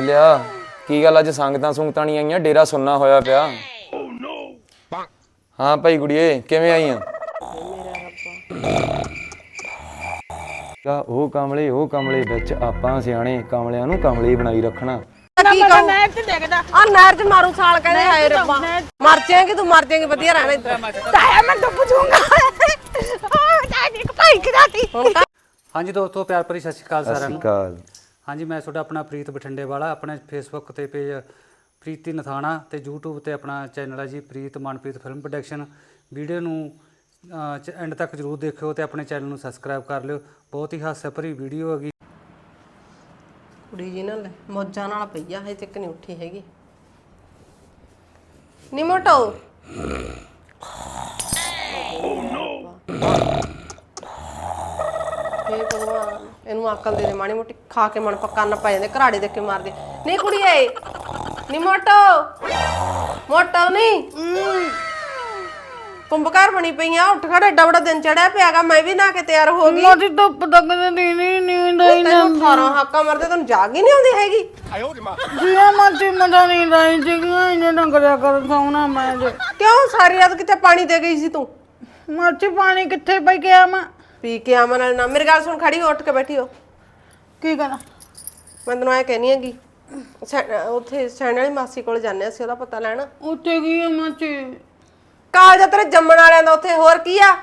ਲਿਆ ਕੀ ਗੱਲ ਅੱਜ ਸੰਗਤਾਂ ਸੁੰਗਤਾਂ ਨਹੀਂ ਆਈਆਂ? ਡੇਰਾ ਸੁੰਨਾ ਹੋਇਆ ਪਿਆ। ਹਾਂ ਭਾਈ ਗੁੜੀਏ ਕਿਵੇਂ ਆਈਆਂ? ਕਾ ਉਹ ਕਮਲੇ ਉਹ ਕਮਲੇ ਵਿੱਚ ਆਪਾਂ ਸਿਆਣੇ ਕਮਲਿਆਂ ਨੂੰ ਕਮਲੇ ਹੀ ਬਣਾਈ ਰੱਖਣਾ। ਕੀ ਕਹੂੰ? ਨਹਿਰ ਚ ਡਿੱਗਦਾ ਆ ਨਹਿਰ ਚ ਮਾਰੂ ਸਾਲ ਕਹਿੰਦੇ ਹਾਏ ਰੱਬਾ। ਮਰ ਜਾਏਂਗੇ ਤੂੰ ਮਰ ਜਾਏਂਗੇ ਵਧੀਆ ਰਹਿਣਾ ਇੱਧਰ ਤਾਇਆ ਮੈਂ ਡੁੱਬ ਜੂੰਗਾ ਤਾਇਆ ਇੱਕ ਭਾਈ ਕਿਦਾਤੀ ਹੁਣ ਤਾਂ ਹਾਂਜੀ ਦੋਸਤੋ ਪਿਆਰ ਭਰੀ ਸਤਿ ਸ਼੍ਰੀ ਅਕਾਲ ਸਾਰਿਆਂ ਨੂੰ। ਹਾਂਜੀ ਮੈਂ ਤੁਹਾਡਾ ਆਪਣਾ ਪ੍ਰੀਤ ਬਠਿੰਡੇ ਵਾਲਾ ਆਪਣੇ ਫੇਸਬੁੱਕ ਤੇ ਪੇਜ ਪ੍ਰੀਤੀ ਨਥਾਣਾ ਤੇ YouTube ਤੇ ਆਪਣਾ ਚੈਨਲ ਹੈ ਜੀ Preet Manpreet film production video ਨੂੰ ਐਂਡ ਤੱਕ ਜਰੂਰ ਦੇਖਿਓ ਤੇ ਆਪਣੇ ਚੈਨਲ ਨੂੰ ਸਬਸਕ੍ਰਾਈਬ ਕਰ ਲਿਓ। ਬਹੁਤ ਹੀ ਹਾਸੇ ਭਰੀ ਵੀਡੀਓ ਹੈਗੀ। ਕੁੜੀ ਜੀ ਨਾਲ ਮੋਜਾਂ ਨਾਲ ਪਈ ਆ ਹਜੇ ਤੱਕ ਨਹੀਂ ਉੱਠੀ ਹੈਗੀ। ਨੀ ਮੋਟੋ। ਹੇ ਭਗਵਾਨ। ਇਹਨੂੰ ਅਕਲ ਦੇ ਦੇ ਮਾੜੀ ਮੋਟੀ ਖਾ ਕੇ ਮਨ ਪੱਕਾ ਨਾ ਪੈ ਜਾਂਦੇ ਘਰਾੜੇ ਦੇ ਕੇ ਮਾਰਦੇ। ਨਹੀਂ ਕੁੜੀਏ ਨੀ ਮੋਟੋ ਮੋਟੋ ਨਹੀਂ। ਕੁੰਭਕਾਰ ਬਣੀ ਪਈਆਂ ਉੱਠ ਖੜ ਏਡਾ ਬੜਾ ਦਿਨ ਚੜਿਆ ਪਿਆਗਾ ਮੈਂ ਵੀ ਨਾ ਕੇ ਤਿਆਰ ਹੋ ਗਈ। ਮਾਦੀ ਧੁੱਪ ਤੱਕ ਦੇ ਨੀਂਦ ਨੀਂਦ ਆਈ ਤੈਨੂੰ 18 ਹਾਕਾਂ ਮਰਦੇ ਤੈਨੂੰ ਜਾਗ ਹੀ ਨਹੀਂ ਆਉਂਦੀ ਹੈਗੀ। ਜੀਆ ਮਾਦੀ ਮਦਾ ਨੀਂਦ ਆਈ ਜਗੀਆਂ ਇਹਨੇ ਨਾ ਕਰਿਆ ਕਰ ਸੌਣਾ ਮੈਂ ਜੇ ਕਿਉਂ ਸਾਰੀ ਰਾਤ ਕਿਤੇ ਪਾਣੀ ਦੇ ਗਈ ਸੀ ਤੂੰ? ਮੱਛੀ ਪਾਣੀ ਕਿੱਥੇ ਪਈ ਗਿਆ ਮੈਂ? ਪੀ ਕੇ ਆਮਨ ਨਾਲ ਨਾ। ਮੇਰੀ ਗੱਲ ਸੁਣ ਖੜੀ ਹੋ, ਉੱਠ ਕੇ ਬੈਠੀ ਹੋ। ਕੀ ਕਰਾਂ ਮੈਂ ਤੈਨੂੰ ਐ ਕਹਿਨੀ ਹੈਗੀ ਸੈ- ਉੱਥੇ ਸੈਣ ਵਾਲੀ ਮਾਸੀ ਕੋਲ ਜਾਂਦੇ ਸੀ ਉਹਦਾ ਪਤਾ ਲੈਣ। ਉੱਥੇ ਕੀ ਹੈ ਮੱਛੀ ਕਾਲਜ ਤੇਰੇ ਜੰਮਣ ਵਾਲਿਆਂ ਦਾ ਉੱਥੇ ਹੋਰ ਕੀ ਆ?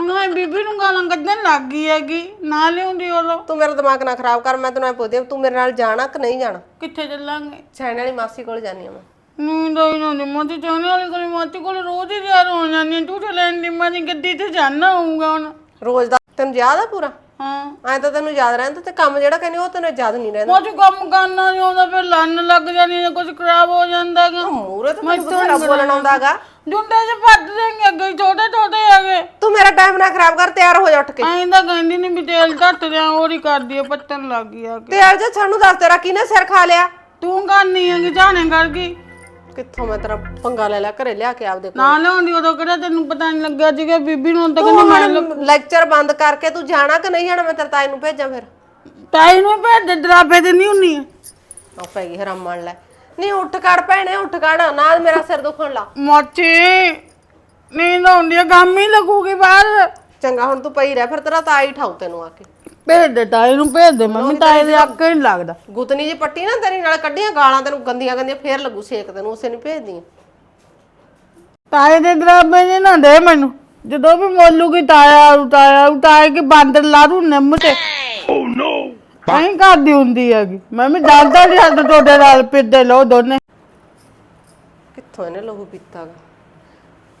ਨਾ ਬੀਬੀ ਨੂੰ ਗਾਲਾਂ ਕੱਢਣ ਲੱਗ ਗਈ ਹੈਗੀ ਨਾ ਲਿਆਉਂਦੀ ਉਹ ਤੂੰ ਮੇਰਾ ਦਿਮਾਗ ਨਾ ਖਰਾਬ ਕਰ ਮੈਂ ਤੈਨੂੰ ਐ ਪੁੱਛਦੀ ਹਾਂ, ਤੂੰ ਮੇਰੇ ਨਾਲ ਜਾਣਾ ਕਿ ਨਹੀਂ ਜਾਣਾ? ਕਿੱਥੇ ਚੱਲਾਂਗੇ? ਸੈਣ ਵਾਲੀ ਮਾਸੀ ਕੋਲ ਜਾਨੀ ਆ ਮੈਂ। ਨੀਂਦ ਆਈ ਨਾ ਮੱਛੀ ਚਾਹਣੇ ਵਾਲੀ ਕੋਲ ਮੱਛੀ ਕੋਲ ਰੋਜ਼ ਹੀ ਤਿਆਰ ਹੋ ਜਾਂਦੀ ਹੈ। ਤੂੰ ਤੇ ਲੈਣ ਦੀ ਗੱਡੀ ਤੇ ਜਾਣਾ ਹੋਊਗਾ ਹੁਣ। ਰੋਜ਼ ਦਾ ਤੈਨੂੰ ਯਾਦ ਆ ਪੂਰਾ? ਹਾਂ। ਐ ਤਾਂ ਤੈਨੂੰ ਯਾਦ ਰਹਿੰਦਾ ਤੇ ਕੰਮ ਜਿਹੜਾ ਕਹਿੰਦੀ ਉਹ ਤੈਨੂੰ ਯਾਦ ਨਹੀਂ ਰਹਿੰਦਾ। ਮੱਛੀ ਕੰਮ ਕਰਨਾ ਨਹੀਂ ਆਉਂਦਾ ਫਿਰ ਲੰਨ ਲੱਗ ਜਾਂਦੀ ਹੈ ਕੁਝ ਖਰਾਬ ਹੋ ਜਾਂਦਾ ਹੈਗਾ। ਮੂਰੇ ਤੇ ਤੈਨੂੰ ਬਥੇਰਾ ਬੋਲਣ ਆਉਂਦਾਗਾ ਜੁੰਡੇ 'ਚ ਭੱਜ ਦੇਂਗੇ ਅੱਗੇ ਛੋਟੇ ਛੋਟੇ ਹੈਗੇ। ਤੂੰ ਮੇਰਾ ਟਾਈਮ ਨਾ ਖਰਾਬ ਕਰ ਤਿਆਰ ਹੋ ਜਾ ਉੱਠ ਕੇ। ਐਂ ਤਾਂ ਕਹਿੰਦੀ ਨਹੀਂ ਵੀ ਤੇਲ ਝੱਟ ਦਿਆਂ ਹੋਰ ਹੀ ਕਰਦੀ ਆ ਪੱਤਨ ਲੱਗ ਗਈ ਆ। ਕੇ ਤੇ ਅੱਜ ਸਾਨੂੰ ਦੱਸ ਤੇਰਾ ਕਿਹਨੇ ਸਿਰ ਖਾ ਲਿਆ? ਤੂੰ ਕਰਨੀ ਹੈਗੀ ਜਾਣੇ ਕਰ ਗਈ ਕਿੱਥੋਂ ਮੈਂ ਤੇਰਾ ਪੰਗਾ ਲੈ ਲਿਆ ਘਰੇ ਲਿਆ ਕੇ ਆਪਦੇ ਕੋਲ। ਨਾ ਲਿਆਉਂਦੀ ਉਦੋਂ ਕਿਹੜਾ ਤੈਨੂੰ ਪਤਾ ਨਹੀਂ ਲੱਗਿਆ ਸੀਗਾ ਬੀਬੀ ਨੂੰ ਤਾਂ ਕਹਿੰਦੀ ਮੈਂ ਲੈਕਚਰ ਬੰਦ ਕਰਕੇ ਤੂੰ ਜਾਣਾ ਕਿ ਨਹੀਂ ਜਾਣਾ? ਮੈਂ ਤੇਰੇ ਤਾਏ ਨੂੰ ਭੇਜਾਂ ਫਿਰ। ਤਾਈ ਨੂੰ ਭੇਜ ਦੇ ਡਰਾਬੇ ਤੇ ਨਹੀਂ ਹੁੰਨੀ ਆ ਪੈ ਗਈ ਹਰਾਮ ਮੰਨ ਲੈ। ਨਹੀਂ ਉੱਠ ਕੜ ਭੈਣੇ ਉੱਠ ਕੜ ਨਾਲ ਮੇਰਾ ਸਿਰ ਦੁਖਣ ਲਾ ਮੋਚੀ ਨੀਂਦ ਆਉਂਦੀ ਆ ਗਾਮ ਲੱਗੂਗੀ ਬਾਹਰ। ਚੰਗਾ ਹੁਣ ਤੂੰ ਪਈ ਰਹਿ ਫਿਰ ਤੇਰਾ ਤਾਈ ਠਾਉ ਤੈਨੂੰ ਆ ਕੇ। ਭੇਜ ਦੇ ਤਾਈ ਨੂੰ ਭੇਜ ਦੇ ਮੰਮੀ ਤਾਈ ਦੇ ਹੀ ਨਹੀਂ ਲੱਗਦਾ। ਗੁੱਤਨੀ ਜੀ ਪੱਟੀ ਨਾ ਤੇਰੀ ਨਾਲ ਕੱਢੀਆਂ ਗਾਲਾਂ ਤੈਨੂੰ ਗੰਦੀਆਂ ਗੰਦੀਆਂ ਫੇਰ ਲੱਗੂ ਸੇਕ ਤੈਨੂੰ ਉਸੇ ਨੂੰ ਭੇਜਦੀ ਤਾਏ ਦੇ ਡਰਾਬੇ ਨੇ ਨਾ ਦੇ ਮੈਨੂੰ ਜਦੋਂ ਵੀ ਮੋਲੂਗੀ ਤਾਇਆ ਤਾਇਆ ਤਾਇਆ ਕਿ ਬਾਂਦਰ ਲਾ ਦੂ ਨਿੰਮ ਤੇ। ਓ ਨੋ ਐਂ ਕਰਦੀ ਹੁੰਦੀ ਹੈਗੀ। ਮੈਂ ਵੀ ਡਰਦਾ ਨਹੀਂ ਹੱਦ ਤੁਹਾਡੇ ਨਾਲ ਪਿੱਦੇ ਲੋ ਦੋਨੇ। ਕਿੱਥੋਂ ਇਹਨੇ ਲਹੂ ਪੀਤਾ ਗਾ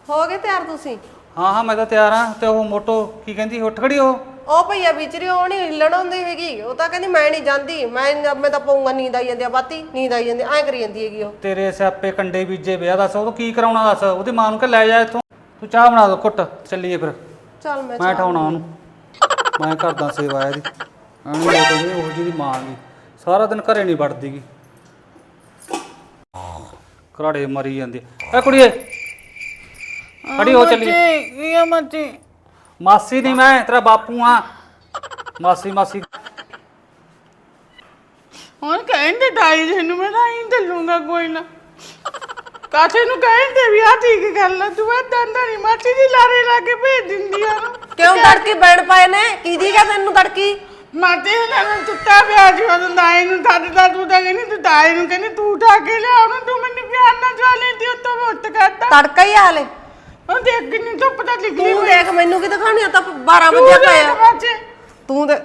ਹੋ ਗਏ ਤਿਆਰ ਤੁਸੀਂ? ਹਾਂ ਹਾਂ ਮੈਂ ਤਾਂ ਤਿਆਰ ਹਾਂ ਤੇ ਉਹ ਮੋਟੋ ਕੀ ਕਹਿੰਦੀ ਉੱਠ ਖੜੀ ਉਹ। ਉਹ ਭਈਆ ਵਿਚਰੀ ਉਹ ਨਹੀਂ ਹਿੱਲਣ ਹੁੰਦੀ ਹੈਗੀ। ਉਹ ਤਾਂ ਕਹਿੰਦੀ ਮੈਂ ਨਹੀਂ ਜਾਂਦੀ। ਮੈਂ ਮੈਂ ਤਾਂ ਪਊਂਗਾ ਨੀਂਦ ਆਈ ਜਾਂਦੀ ਆ ਬਾਤੀ। ਨੀਂਦ ਆਈ ਜਾਂਦੀ ਐਂ ਕਰੀ ਜਾਂਦੀ ਹੈਗੀ ਉਹ। ਤੇਰੇ ਸਿਆਪੇ ਕੰਡੇ ਬੀਜੇ ਵਿਆਹ ਦੱਸ ਉਹ ਕੀ ਕਰਾਉਣਾ ਦੱਸ? ਉਹਦੀ ਮਾਂ ਨੂੰ ਕਿ ਲੈ ਜਾ ਇੱਥੋਂ। ਤੂੰ ਚਾਹ ਬਣਾ ਦੋ ਘੁੱਟ। ਚੱਲੀਏ ਫਿਰ। ਚੱਲ ਮੈਂ ਮੈਂ ਠਾਉਣਾ ਉਹਨੂੰ। ਮੈਂ ਕਰਦਾ ਸੇਵਾ ਇਹਦੀ। ਐਵੇਂ ਲੋਕ ਕਹਿੰਦੇ ਉਹ ਜਿਹਦੀ ਮਾਂ ਦੀ ਸਾਰਾ ਦਿਨ ਘਰੇ ਨਹੀਂ ਵੜਦੀਗੀ ਘਰਾੜੇ ਮਰੀ ਜਾਂਦੇ। ਐ ਕੁੜੀਏ। ਖੜੀ ਹੋ ਚੱਲੀ ਕੀ ਆ ਮੱਚੀ ਮਾਸੀ ਨਹੀਂ ਮੈਂ ਤੇਰਾ ਬਾਪੂ ਆ। ਮਾਸੀ ਮਾਸੀ। ਹੁਣ ਕਹਿੰਦੇ ਤਾਈ ਜੀ ਨੂੰ ਮੈਂ ਤਾਂ ਚੱਲੂਗਾ ਕੋਈ ਨਾ। ਕਾਸੇ ਨੂੰ ਕਹਿੰਦੇ ਵੀ ਆ ਠੀਕ ਗੱਲ ਨਾ ਤੂੰ ਇਹ ਦੰਦਾ ਨਹੀਂ ਮਾਚੀ ਦੀ ਲਾਰੇ ਲਾ ਕੇ ਭੇਜ ਦਿੰਦੀ ਆ ਕਿਉਂ ਤੜਕੀ ਬੈਣ ਪਾਏ ਨੇ? ਕਿਹਦੀ ਗਾ ਤੈਨੂੰ ਤੜਕੀ? ਮਾਤੇ ਨਾਲ ਤੁੱਤਾ ਪਿਆ ਸੀ ਉਹਨੂੰ ਦਾਈ ਨੂੰ ਛੱਡਦਾ ਤੂੰ ਤਾਂ ਕਹਿੰਦੀ ਤੂੰ ਦਾਈ ਨੂੰ ਕਹਿੰਦੀ ਤੂੰ ਉਠਾ ਕੇ ਲਿਆ ਉਹਨੂੰ ਤੂੰ ਮੈਨੂੰ ਪਿਆਰ ਨਾਲ ਜਵਾ ਲੈਂਦੀ ਉੱਤੋਂ ਉੱਤ ਕਰਦਾ। ਤੜਕਾ ਹੀ ਹਾਲੇ। ਉਹ ਦੇਖ ਕਿੰਨੀ ਧੁੱਪ ਤਾਂ ਲਿਖੀ ਤੂੰ ਦੇਖ ਮੈਨੂੰ ਕੀ ਦਿਖਾਣੀ ਆ? ਤਾਂ 12 ਵਜੇ ਪਿਆ ਤੂੰ ਤੇ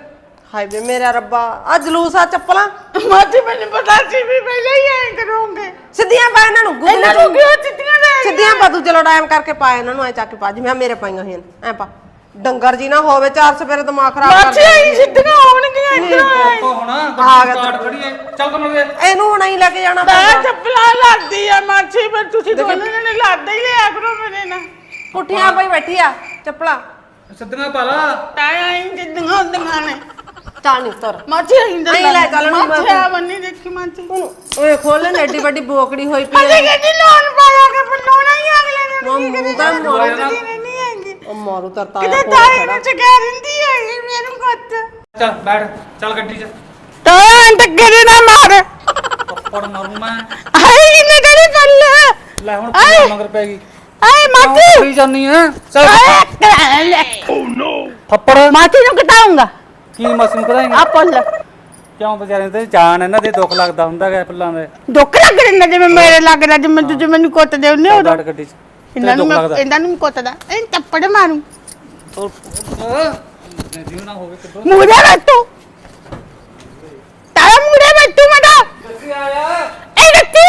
ਹਾਏ ਵੇ ਮੇਰਾ ਰੱਬਾ ਆ ਜਲੂਸ ਆ ਚੱਪਲਾਂ। ਮਾਚੇ ਮੈਨੂੰ ਪਤਾ ਸੀ ਵੀ ਪਹਿਲਾਂ ਹੀ ਐਂ ਕਰੋਗੇ। ਸਿੱਧੀਆਂ ਪਾ ਇਹਨਾਂ ਨੂੰ ਇਹਨਾਂ ਗੁੱਗਲੇ ਨੂੰ। ਕਿਉਂ ਚਿੱਟੀਆਂ ਲੈ ਸਿੱਧੀਆਂ ਪਾ ਤੂੰ ਚਲੋ ਟਾਈਮ ਕਰਕੇ ਪਾ ਇਹਨਾਂ ਨੂੰ ਐ ਚੱਕ ਕੇ ਪਾ ਜਿਵੇਂ ਮੇਰੇ ਪਾਈਆਂ ਹੋਈਆਂ ਐ ਪਾ। ਡੰਗਰ ਜੀ ਨਾ ਹੋਵੇ ਚਾਰ ਸਵੇਰੇ ਦਿਮਾਗ ਖਰਾਬ ਕਰ ਮਾਚੇ ਹੀ। ਸਿੱਧੀਆਂ ਹੋਣਗੀਆਂ ਇੱਧਰ ਉਹ ਹੁਣ ਆ ਖੜੀ ਐ ਚੱਲ। ਕਮਲ ਵੇ ਇਹਨੂੰ ਹੁਣ ਹੀ ਲੈ ਕੇ ਜਾਣਾ ਮੈਂ ਚੱਪਲਾਂ ਲਾਦੀ ਆ ਮਾਚੇ ਪਰ ਤੁਸੀਂ ਦੋਨਾਂ ਨੇ ਲਾਦਾ ਹੀ ਲਿਆ ਕਰੋ ਮੇਰੇ ਨਾਲ। ਪੁੱਠੀਆਂ ਪਈ ਬੈਠੀ ਆ ਚੱਪਲਾਂ। ਸਿੱਧੀਆਂ ਪਾ ਲਾ। ਤਾਇਆ ਹੀ ਜਿੱਦਾਂ ਹੁੰਦੀਆਂ ਨੇ ટાણી તર માથે હિંદર અહીં લાય ચાલો માથે આ બની દેખી માથે ઓય ખોલે ને એડી બડી બોકડી હોય પી અરે કેટી લોન પાયા કે પણ લોન આઈ આગલે ને મો મુતા મોરે નહીં આંગી ઓ મોરું તર તારે કે તારે નું ચગા રંદી આઈ મેરું કોત ચાલ બેઠ ચાલ ગટ્ટી જા તો અંત ગરી ના મારે પડ મારું માં આઈ ને ગરી કલ્લે લે ਹੁਣ મગર પੈ ਗਈ ਆਏ ਮਾਤੀ ਹੋਈ ਜਾਨੀ ਹੈ ਚੱਲ ਓ ਨੋ ਥੱਪੜ ਮਾਤੀ ਨੂੰ ਕਿਤਾਉਂਗਾ ਕੀ ਮਾਸੀ ਨੂੰ ਕਰਾਏਂਗੇ? ਆ ਪੁੱਲ। ਕਿਉਂ ਵਿਚਾਰੇ ਤੇ ਜਾਨ ਇਹਨਾਂ ਦੇ ਦੁੱਖ ਲੱਗਦਾ ਹੁੰਦਾ ਹੈ ਪੱਲਾਂ ਦੇ। ਦੁੱਖ ਲੱਗ ਰਿਹਾ ਜਿਵੇਂ ਮੇਰੇ ਲੱਗਦਾ ਜਿਵੇਂ ਤੁਸੀਂ ਮੈਨੂੰ ਕੁੱਟਦੇ ਹੁੰਦੇ ਹੋ ਗਾੜ ਗੱਡੀ 'ਚ। ਇਹਨਾਂ ਨੂੰ ਮੈਂ ਲੱਗਦਾ। ਇਹਨਾਂ ਨੂੰ ਕੁੱਟਦਾ। ਇਹ ਟੱਪੜ ਮਾਰੂ। ਜਿਉ ਨਾ ਹੋਵੇ ਕਿਦੋਂ? ਮੂਰੇ ਬੈਠੂ ਤਾਰਾ ਮੂਰੇ ਬੈਠੂ ਮੜਾ ਇਹ ਗੱਤੀ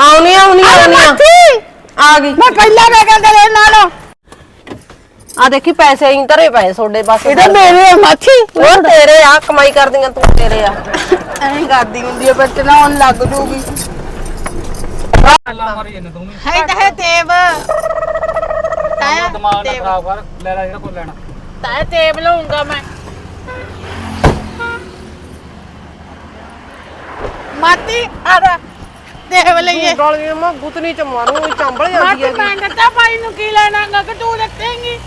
ਆਉਣੀ ਆਉਣੀ ਆਉਣੀ ਆ। ਗਈ। ਮੈਂ ਪਹਿਲਾਂ ਮੈਂ ਕਹਿੰਦਾ ਤੇਰੇ ਨਾਲ। ਆ ਦੇਖੀ ਪੈਸੇ ਹੀ ਧਰੇ ਪਏ ਤੁਹਾਡੇ ਬਸ ਇਹਦਾ ਮੇਰੇ ਆ ਮਾਤੀ ਉਹ ਤੇਰੇ ਆ ਕਮਾਈ ਕਰਦੀਆਂ ਤੂੰ ਤੇਰੇ ਆ। ਐਂ ਕਰਦੀ ਹੁੰਦੀ ਆ ਪਰ ਚਲਾਉਣ ਲੱਗ ਜੂਗੀ। ਅੱਲਾ ਮਾਰੀ ਇਹਨੇ ਤੂੰ ਹੈ ਤਾਂ ਹੈ ਤੇਬ ਤਾਇਆ ਦਿਮਾਗ ਨਾ ਖਰਾਬ ਕਰ ਲੈ ਲੈ ਜਿਹੜਾ ਕੋਈ ਲੈਣਾ। ਤਾਇਆ ਤੇਬ ਲਾਉਂਗਾ ਮੈਂ। ਮਾਤੀ ਆਰਾ ਤੇਬ ਲਈਏ। ਗਾਲੀਆਂ ਮੈਂ ਗੁੱਤਨੀ ਚ ਮਾਰੂ ਚੰਬਲ ਜਾਂਦੀ ਮਾਤੀ ਹੈ ਮੈਂ ਦਿੱਤਾ ਭਾਈ ਨੂੰ ਕੀ ਲੈਣਾਗਾ ਕਿ ਤੂੰ ਰੱਖੇਂਗੀ?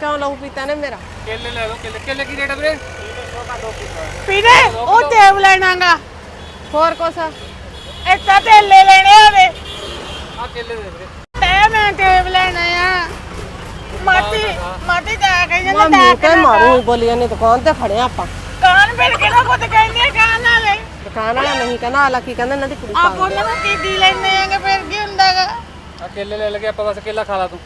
ਕਿਉਂ ਲਹੂ ਪੀਤਾ ਨੇ ਮੇਰਾ? ਕੇਲੇ ਲੈ ਲਓ ਕੇਲੇ। ਕੇਲੇ ਕੀ ਰੇਟ ਆ ਵੀਰੇ? ਪੀਰੇ ਉਹ ਤੇਬ ਲੈਣਾਗਾ। ਹੋਰ ਕੁਛ? ਇੱਥੇ ਤੇਲੇ ਲੈਣੇ ਆਵੇ ਆ ਕੇਲੇ ਦੇ ਵੀਰੇ। ਤੇ ਮੈਂ ਤੇਬ ਲੈਣਾ ਆ। ਮਾਤੀ ਮਾਤੀ ਜਾ ਕੇ ਮੈਂ ਜਾਂਦਾ ਮੂੰਹ ਤੇ ਮਾਰੂ ਬੋਲੀਆਂ ਨੇ ਦੁਕਾਨ ਤੇ ਖੜਿਆ ਆਪਾਂ। ਕਾਨ ਫਿਰ ਕਿਹੜਾ ਕੁਝ ਕਹਿੰਦੇ ਆ ਕਾਨ ਵਾਲੇ? ਦੁਕਾਨ ਵਾਲਾ ਨਹੀਂ ਕਹਿੰਦਾ ਆਲਾ ਕੀ ਕਹਿੰਦਾ ਇਹਨਾਂ ਦੀ ਕੁੜੀ ਆਪ ਉਹਨਾਂ ਨੂੰ ਕੀ ਦੀ ਲੈਣੇ ਆਂਗੇ ਫਿਰ ਕੀ ਹੁੰਦਾਗਾ? ਆ ਕੇਲੇ ਲੈ ਲਗੇ ਆਪਾਂ ਬਸ ਕੇਲਾ ਖਾ ਲਾ ਤੂੰ।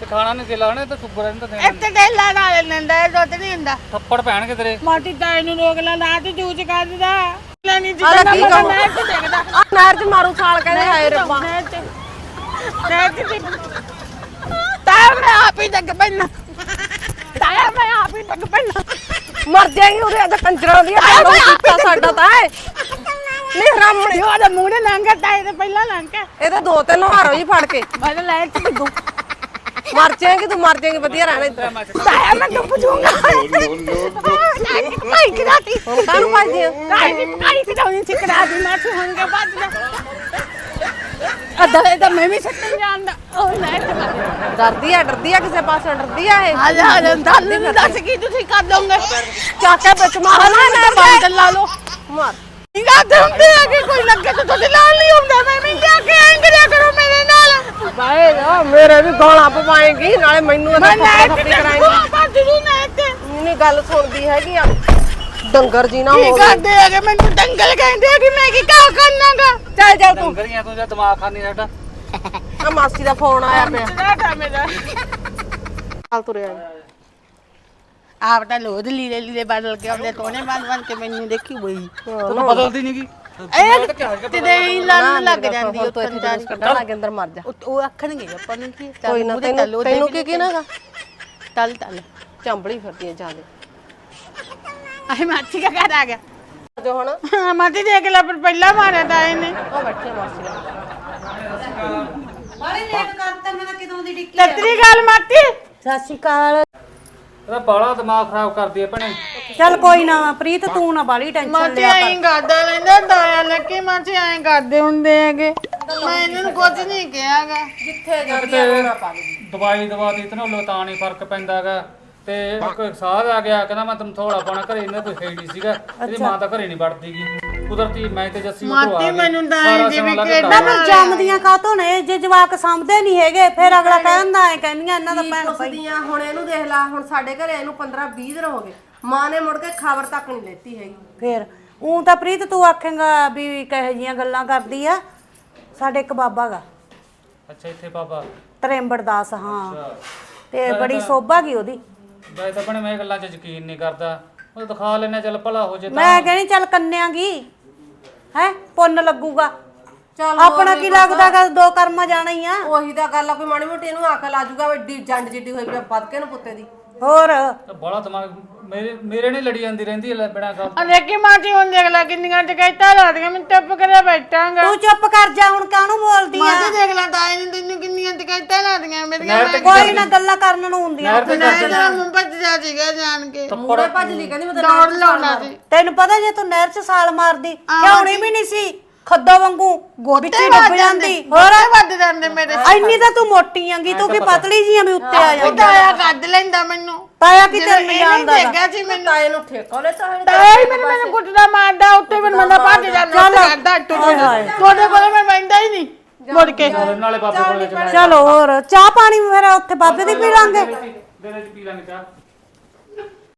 ਤੇ ਖਾਣਾ ਨਹੀਂ ਕੇਲਾ ਉਹਨੇ ਤਾਂ ਸ਼ੂਗਰ ਇਹਨੂੰ ਤਾਂ ਦੇਣਾ ਨੀ। ਇੱਥੇ ਤੇਲਾ ਨਾਲ ਲੈਂਦਾ ਦੁੱਧ ਨਹੀਂ ਹੁੰਦਾ। ਥੱਪੜ ਪੈਣਗੇ ਤੇਰੇ ਮਾਟੀ ਤਾਂ ਇਹਨੂੰ ਰੋਕ ਲਾ ਲਾ ਤੇ ਜੂਚ ਕਰ ਦਿੰਦਾ। ਲੈਣੀ ਜੀ ਤਾਂ ਕੀ ਮੈਂ ਤੇ ਦੇਖਦਾ। ਆ ਨਹਿਰ ਚ ਮਾਰੂ ਛਾਲ ਕਹਿੰਦੇ ਹਾਏ ਰੱਬਾ। ਮੈਂ ਤੇ ਮੈਂ ਤੇ ਤਾਂ ਮੈਂ ਆਪ ਹੀ ਡੱਗ ਪੈਣਾ ਤਾਂ ਮੈਂ ਆਪ ਹੀ ਡੱਗ ਪੈਣਾ ਮਰ ਜਾਏਗੀ ਉਰੇ ਅੱਜ ਕੰਜਰਾਂ ਦੀ ਕੀਤਾ ਸਾਡਾ ਤਾਂ ਨਹੀਂ ਰਾਮਣੇ ਜੋ ਦਾ ਮੂੰਹ ਨੇ ਲੰਘਾ ਤਾਂ ਇਹਦੇ ਪਹਿਲਾਂ ਲੰਘਾ ਇਹਦੇ ਦੋ ਤਿੰਨ ਹਾਰੋ ਜੀ ਫੜ ਕੇ। ਮੈਂ ਤਾਂ ਲੈ ਚ ਡਿੱਗੂ। ਮਰ ਜਾਏਗੀ ਤੂੰ ਮਰ ਜਾਏਗੀ ਵਧੀਆ ਰਹਿਣਾ ਇੱਧਰ। ਤਾਇਆ ਮੈਂ ਡੁੱਬ ਜੂੰਗਾ ਭਾਈ ਹੁਣ ਕਾਹਨੂੰ ਭੱਜਦੀ ਆ? ਕਾਈ ਦੀ ਕਾਈ ਕਿਦਾਉਣੀ ਸੀ ਕਿਰਾਤੀ ਮੈਂ ਸੁਣ ਕੇ ਬਾਅਦ ਦਾ ਅੱਧਾ ਇਹਦਾ ਮੈਂ ਵੀ ਸੱਟਣ ਜਾਂਦਾ ਉਹ ਲੈ ਤੇ ਡਰਦੀ ਆ ਡਰਦੀ ਆ ਕਿਸੇ ਪਾਸੇ ਡਰਦੀ ਆ ਇਹ? ਆ ਜਾ ਆ ਜਾ ਦੱਸ ਦੱਸ ਕੀ ਤੁਸੀਂ ਕਰ ਦੋਗੇ? ਚਾਕੇ ਵਿੱਚ ਮਾਰ ਨਾ ਬੰਦ ਲਾ ਲਓ। ਮਾਰ। ਕਰਦੇ ਹੁੰਦੇ ਆ ਕਿ ਕੋਈ ਲੱਗੇ ਤਾਂ ਤੁਹਾਡੇ ਨਾਲ ਨਹੀਂ ਹੁੰਦਾ ਮੈਂ ਵੀ ਜਾ ਕੇ ਐਂ ਕਰਿਆ ਕਰੋ ਮੇਰੇ ਨਾਲ ਬਾਏ ਮੇਰੇ ਵੀ ਗਾਲਾਂ ਪਵਾਏਗੀ ਨਾਲੇ ਮੈਨੂੰ ਇਹਦਾ ਕਰਾਏਗੀ। ਨਾ ਇੱਥੇ। ਨਹੀਂ ਗੱਲ ਸੁਣਦੀ ਹੈਗੀ ਆ। ਡੰਗਰ ਜੀ ਨਾ ਕੀ ਹੋਵੇ। ਕਰਦੇ ਹੈਗੇ? ਮੈਨੂੰ ਦੰਗਲ ਕਹਿੰਦੇ ਆ ਕਿ ਮੈਂ ਕੀ ਕਾ ਕਰਨਾਗਾ ਚੱਲ ਜਾ ਤੂੰ। ਡੰਗਰੀਆਂ ਤੂੰ ਜਾਂ ਦਿਮਾਗ ਖਾਨੀ ਸਾਡਾ। ਆ ਮਾਸੀ ਦਾ ਫੋਨ ਆਇਆ ਪਿਆ। ਰਾਟਾ ਮੇਰਾ। ਚੱਲ ਤੁਰਿਆ ਆਪ ਤਾਂ ਲੋਦ ਲੀਲੇ ਲੀਲੇ ਬਦਲ ਕੇ ਆਉਂਦੇ ਕੋਨੇ ਬਣ ਬਣ ਕੇ ਮੈਨੂੰ ਦੇਖੀ ਬਈ। ਤੂੰ ਤਾਂ ਬਦਲਦੀ ਨਹੀਂਗੀ ਇਹ ਤੇ ਦੇ ਲੰਨ ਲੱਗ ਜਾਂਦੀ ਉਹ ਤੋਂ ਇੱਥੇ ਜਲੂਸ ਕੱਢਣ ਲੱਗ ਅੰਦਰ ਮਰ ਜਾ। ਉਹ ਉਹ ਆਖਣਗੇ ਆਪਾਂ ਨੂੰ ਕੀ ਕੋਈ ਨਾ ਤੈਨੂੰ ਤੈਨੂੰ ਕੀ ਕੀ ਨਾਗਾ ਤਲ ਤਲ। ਚੰਬਲੀ ਫਿਰਦੀ ਆ ਜਾਦੇ ਆਏ ਮਾਤੀ ਕਾ ਘਰ ਆ ਗਿਆ। ਜੋ ਹੁਣ? ਹਾਂ ਮਾਤੀ ਦੇਖ ਲੈ ਪਰ ਪਹਿਲਾਂ ਮਾਰਿਆ ਤਾਂ ਇਹਨੇ। ਉਹ ਬੈਠੇ ਮਾਸੀ ਨਾਲ ਲੱਤਰੀ ਗੱਲ ਮਾਤੀ ਸਤਿ ਸ਼੍ਰੀ ਅਕਾਲ। ਇਹਦਾ ਬਾਲਾ ਦਿਮਾਗ ਖਰਾਬ ਕਰਦੀ ਹੈ ਭਣੇ। ਚੱਲ ਕੋਈ ਨਾ ਪ੍ਰੀਤ ਤੂੰ ਨਾ ਬਾਲੀ ਟੈਨਸ਼ਨ ਮਾਤੀ ਲਿਆ ਐਂ ਕਰਦਾ ਲੈਂਦਾ ਦਾਇਆ ਲੱਕੀ ਮਾਤੀ ਐਂ ਕਰਦੇ ਹੁੰਦੇ ਹੈਗੇ। ਮੈਂ ਇਹਨਾਂ ਨੂੰ ਕੁਝ ਨਹੀਂ ਕਿਹਾਗਾ। ਦਵਾਈ ਦਵਾਤੀ ਤਨੋਂ ਲੋ ਤਾਂ ਨਹੀਂ ਫ਼ਰਕ ਪੈਂਦਾਗਾ। ਤੇ ਇੱਕ ਸਾਧ ਆ ਗਿਆ ਕਹਿੰਦਾ ਮੈਂ ਤੈਨੂੰ ਥੋੜਾ ਪਾਣਾ ਘਰੇ ਇਹਨਾਂ ਕੋਈ ਹੈ ਨਹੀਂ ਸੀਗਾ। ਇਹਦੀ ਮਾਂ ਤਾਂ ਘਰੇ ਨਹੀਂ ਵੜਦੀਗੀ। ਕੁਦਰਤੀ ਮੈਂ ਤੇ ਜੱਸੀ ਉਹ ਤੋਂ ਆ ਮਾਤੀ ਗਏ। ਮੈਨੂੰ ਤਾਂ ਐਂ ਜਿਵੇਂ ਕਿ ਲੱਗਾ ਨਾ ਫਿਰ ਜੰਮਦੀਆਂ ਕਾਤੋਂ ਨੇ? ਜੇ ਜਵਾਕ ਸਾਂਭਦੇ ਨਹੀਂ ਹੈਗੇ ਫਿਰ ਅਗਲਾ ਕਹਿੰਦਾ ਐ ਕਹਿੰਦੀਆਂ ਇਹਨਾਂ ਦਾ ਭੈਣ ਭਾਈ। ਪੁੱਛਦੀਆਂ? ਹੁਣ ਇਹਨੂੰ ਦੇਖ ਲੈ ਹੁਣ ਸਾਡੇ ਘਰੇ ਇਹਨੂੰ 15 20 ਦਿਨ ਹੋ ਗਏ। ਮਾਂ ਨੇ ਮੁੜ ਕੇ ਖਬਰ ਤੱਕ ਨਹੀਂ ਲੈਤੀ ਹੈਗੀ। ਫਿਰ ਉਂ ਤਾਂ ਪ੍ਰੀਤ ਤੂੰ ਆਖੇਂਗਾ ਵੀ ਕਹੇ ਜੀਆਂ ਗੱਲਾਂ ਕਰਦੀ ਆ। ਸਾਡੇ ਇੱਕ ਬਾਬਾ ਗਾ। ਅੱਛਾ ਇੱਥੇ ਬਾਬਾ। ਤਰੇਂਬੜ ਦਾਸ ਹਾਂ। ਤੇ ਬੜੀ ਸੋਭਾ ਗਈ ਉਹਦੀ। ਵੈਸੇ ਤਾਂ ਭਣੇ ਮੈਂ ਇਹ ਗੱਲਾਂ 'ਚ ਯਕੀਨ ਨਹੀਂ ਕਰਦਾ। ਉਹ ਦਿਖਾ ਲੈਣਾ ਚੱਲ ਭਲਾ ਹੋ ਜੇ ਤਾਂ। ਮੈਂ ਕਹਿੰਦੀ ਚੱਲ ਕੰਨਿਆਂਗੀ ਹੈ ਪੁੰਨ ਲੱਗੂਗਾ। ਚੱਲ ਆਪਣਾ ਕੀ ਲੱਗਦਾਗਾ ਦੋ ਕਰਮਾਂ ਜਾਣਾ ਹੀ ਆ। ਉਹੀ ਤਾਂ ਗੱਲ ਆ ਕੋਈ ਮਾੜੀ ਮੋਟੀ ਇਹਨੂੰ ਅਕਲ ਆ ਜਾਊਗਾ ਵੱਡੀ ਜੰਡ ਜਿੱਡੀ ਹੋਈ ਪਈ ਵੱਧ ਕੇ ਨੂੰ ਪੁੱਤੇ ਦੀ। ਹੋਰ? ਬੜਾ ਦਿਮਾਗ ਮੇਰੇ ਮੇਰੇ ਨਹੀਂ ਲੜੀ ਜਾਂਦੀ ਰਹਿੰਦੀ ਹੈ ਬਿਨਾ ਗੱਲ ਆ ਦੇਖੀ ਮਾਤੀ ਹੁਣ ਦੇਖ ਲੈ ਕਿੰਨੀਆਂ ਟਿਕਾਇਤਾਂ ਲਾਦੀਆਂ ਮੈਂ ਟੱਪ ਕਰਿਆ ਬੈਠਾਂਗਾ। ਤੂੰ ਚੁੱਪ ਕਰ ਜਾ ਹੁਣ ਕਾਹਨੂੰ ਬੋਲਦੀ ਆ? ਮਾਤੀ ਦੇਖ ਲੈ ਤਾਏ ਨੇ ਤੈਨੂੰ ਕਿੰਨੀਆਂ ਟਿਕਾਇਤਾਂ ਲਾਦੀਆਂ ਮੇਰੀਆਂ ਕੋਈ ਨਾ ਗੱਲਾਂ ਕਰਨ ਨੂੰ ਹੁੰਦੀਆਂ। ਤੇ ਮੁੰਹ ਭੱਜ ਜਾ ਸੀਗਾ ਜਾਣ ਕੇ। ਮੂਰੇ ਭੱਜ ਲਈ ਕਹਿੰਦੀ ਮੈਂ ਤਾਂ ਦੌੜ ਲਾਉਣਾ ਸੀ ਤੈਨੂੰ ਪਤਾ ਜੇ ਤੂੰ ਨਹਿਰ 'ਚ ਛਾਲ ਮਾਰਦੀ ਖਿਆਉਣੀ ਵੀ ਨਹੀਂ ਸੀ। ਖੱਦਾ ਵਾਂਗੂ ਵਿੱਚ ਹੀ ਡੁੱਬ ਜਾਂਦੀ ਹੋਰ ਵੱਧ ਜਾਂਦੇ ਮੇਰੇ ਐਨੀ ਤਾਂ ਤੂੰ ਮੋਟੀ ਆਂਗੀ ਤੂੰ ਕੀ ਪਤਲੀ ਜੀ ਆਂ ਵੀ ਉੱਤੇ ਆ ਜਾਂਦੀ ਤਾਇਆ ਕੱਢ ਲੈਂਦਾ ਮੈਨੂੰ। ਤਾਇਆ ਕੀ ਜਦੋਂ ਤੈਨੂੰ ਇਹਨੇ ਜਾਣਦਾ ਗਾ? ਸੀ ਮੈਨੂੰ। ਤਾਏ ਨੂੰ ਠੇਕਾ ਲੈ ਤਾਏ ਤਾਇਆ ਹੀ ਮੈਨੂੰ ਮੈਨੂੰ ਕੁੱਟਦਾ ਮਾਰਦਾ ਉੱਤੇ ਮੈਨੂੰ ਮੰਦਾ ਭੱਜ ਜਾਂਦਾ ਉੱਤੇ ਕਰਦਾ ਟੁੱਟ ਤੁਹਾਡੇ ਕੋਲ ਮੈਂ ਬੈਠਾ ਹੀ ਨਹੀਂ ਮੁੜ ਕੇ। ਨਾਲੇ ਬਾਬੇ ਕੋਲ ਚੱਲਾਂਗੇ ਚਲੋ ਹੋਰ ਚਾਹ ਪਾਣੀ ਫਿਰ ਉੱਥੇ ਬਾਬੇ ਦੀ ਪੀ ਲਾਂਗੇ। ਦਿਨੇ ਚ ਪੀ ਲਾਂਗੇ ਚਾਹ।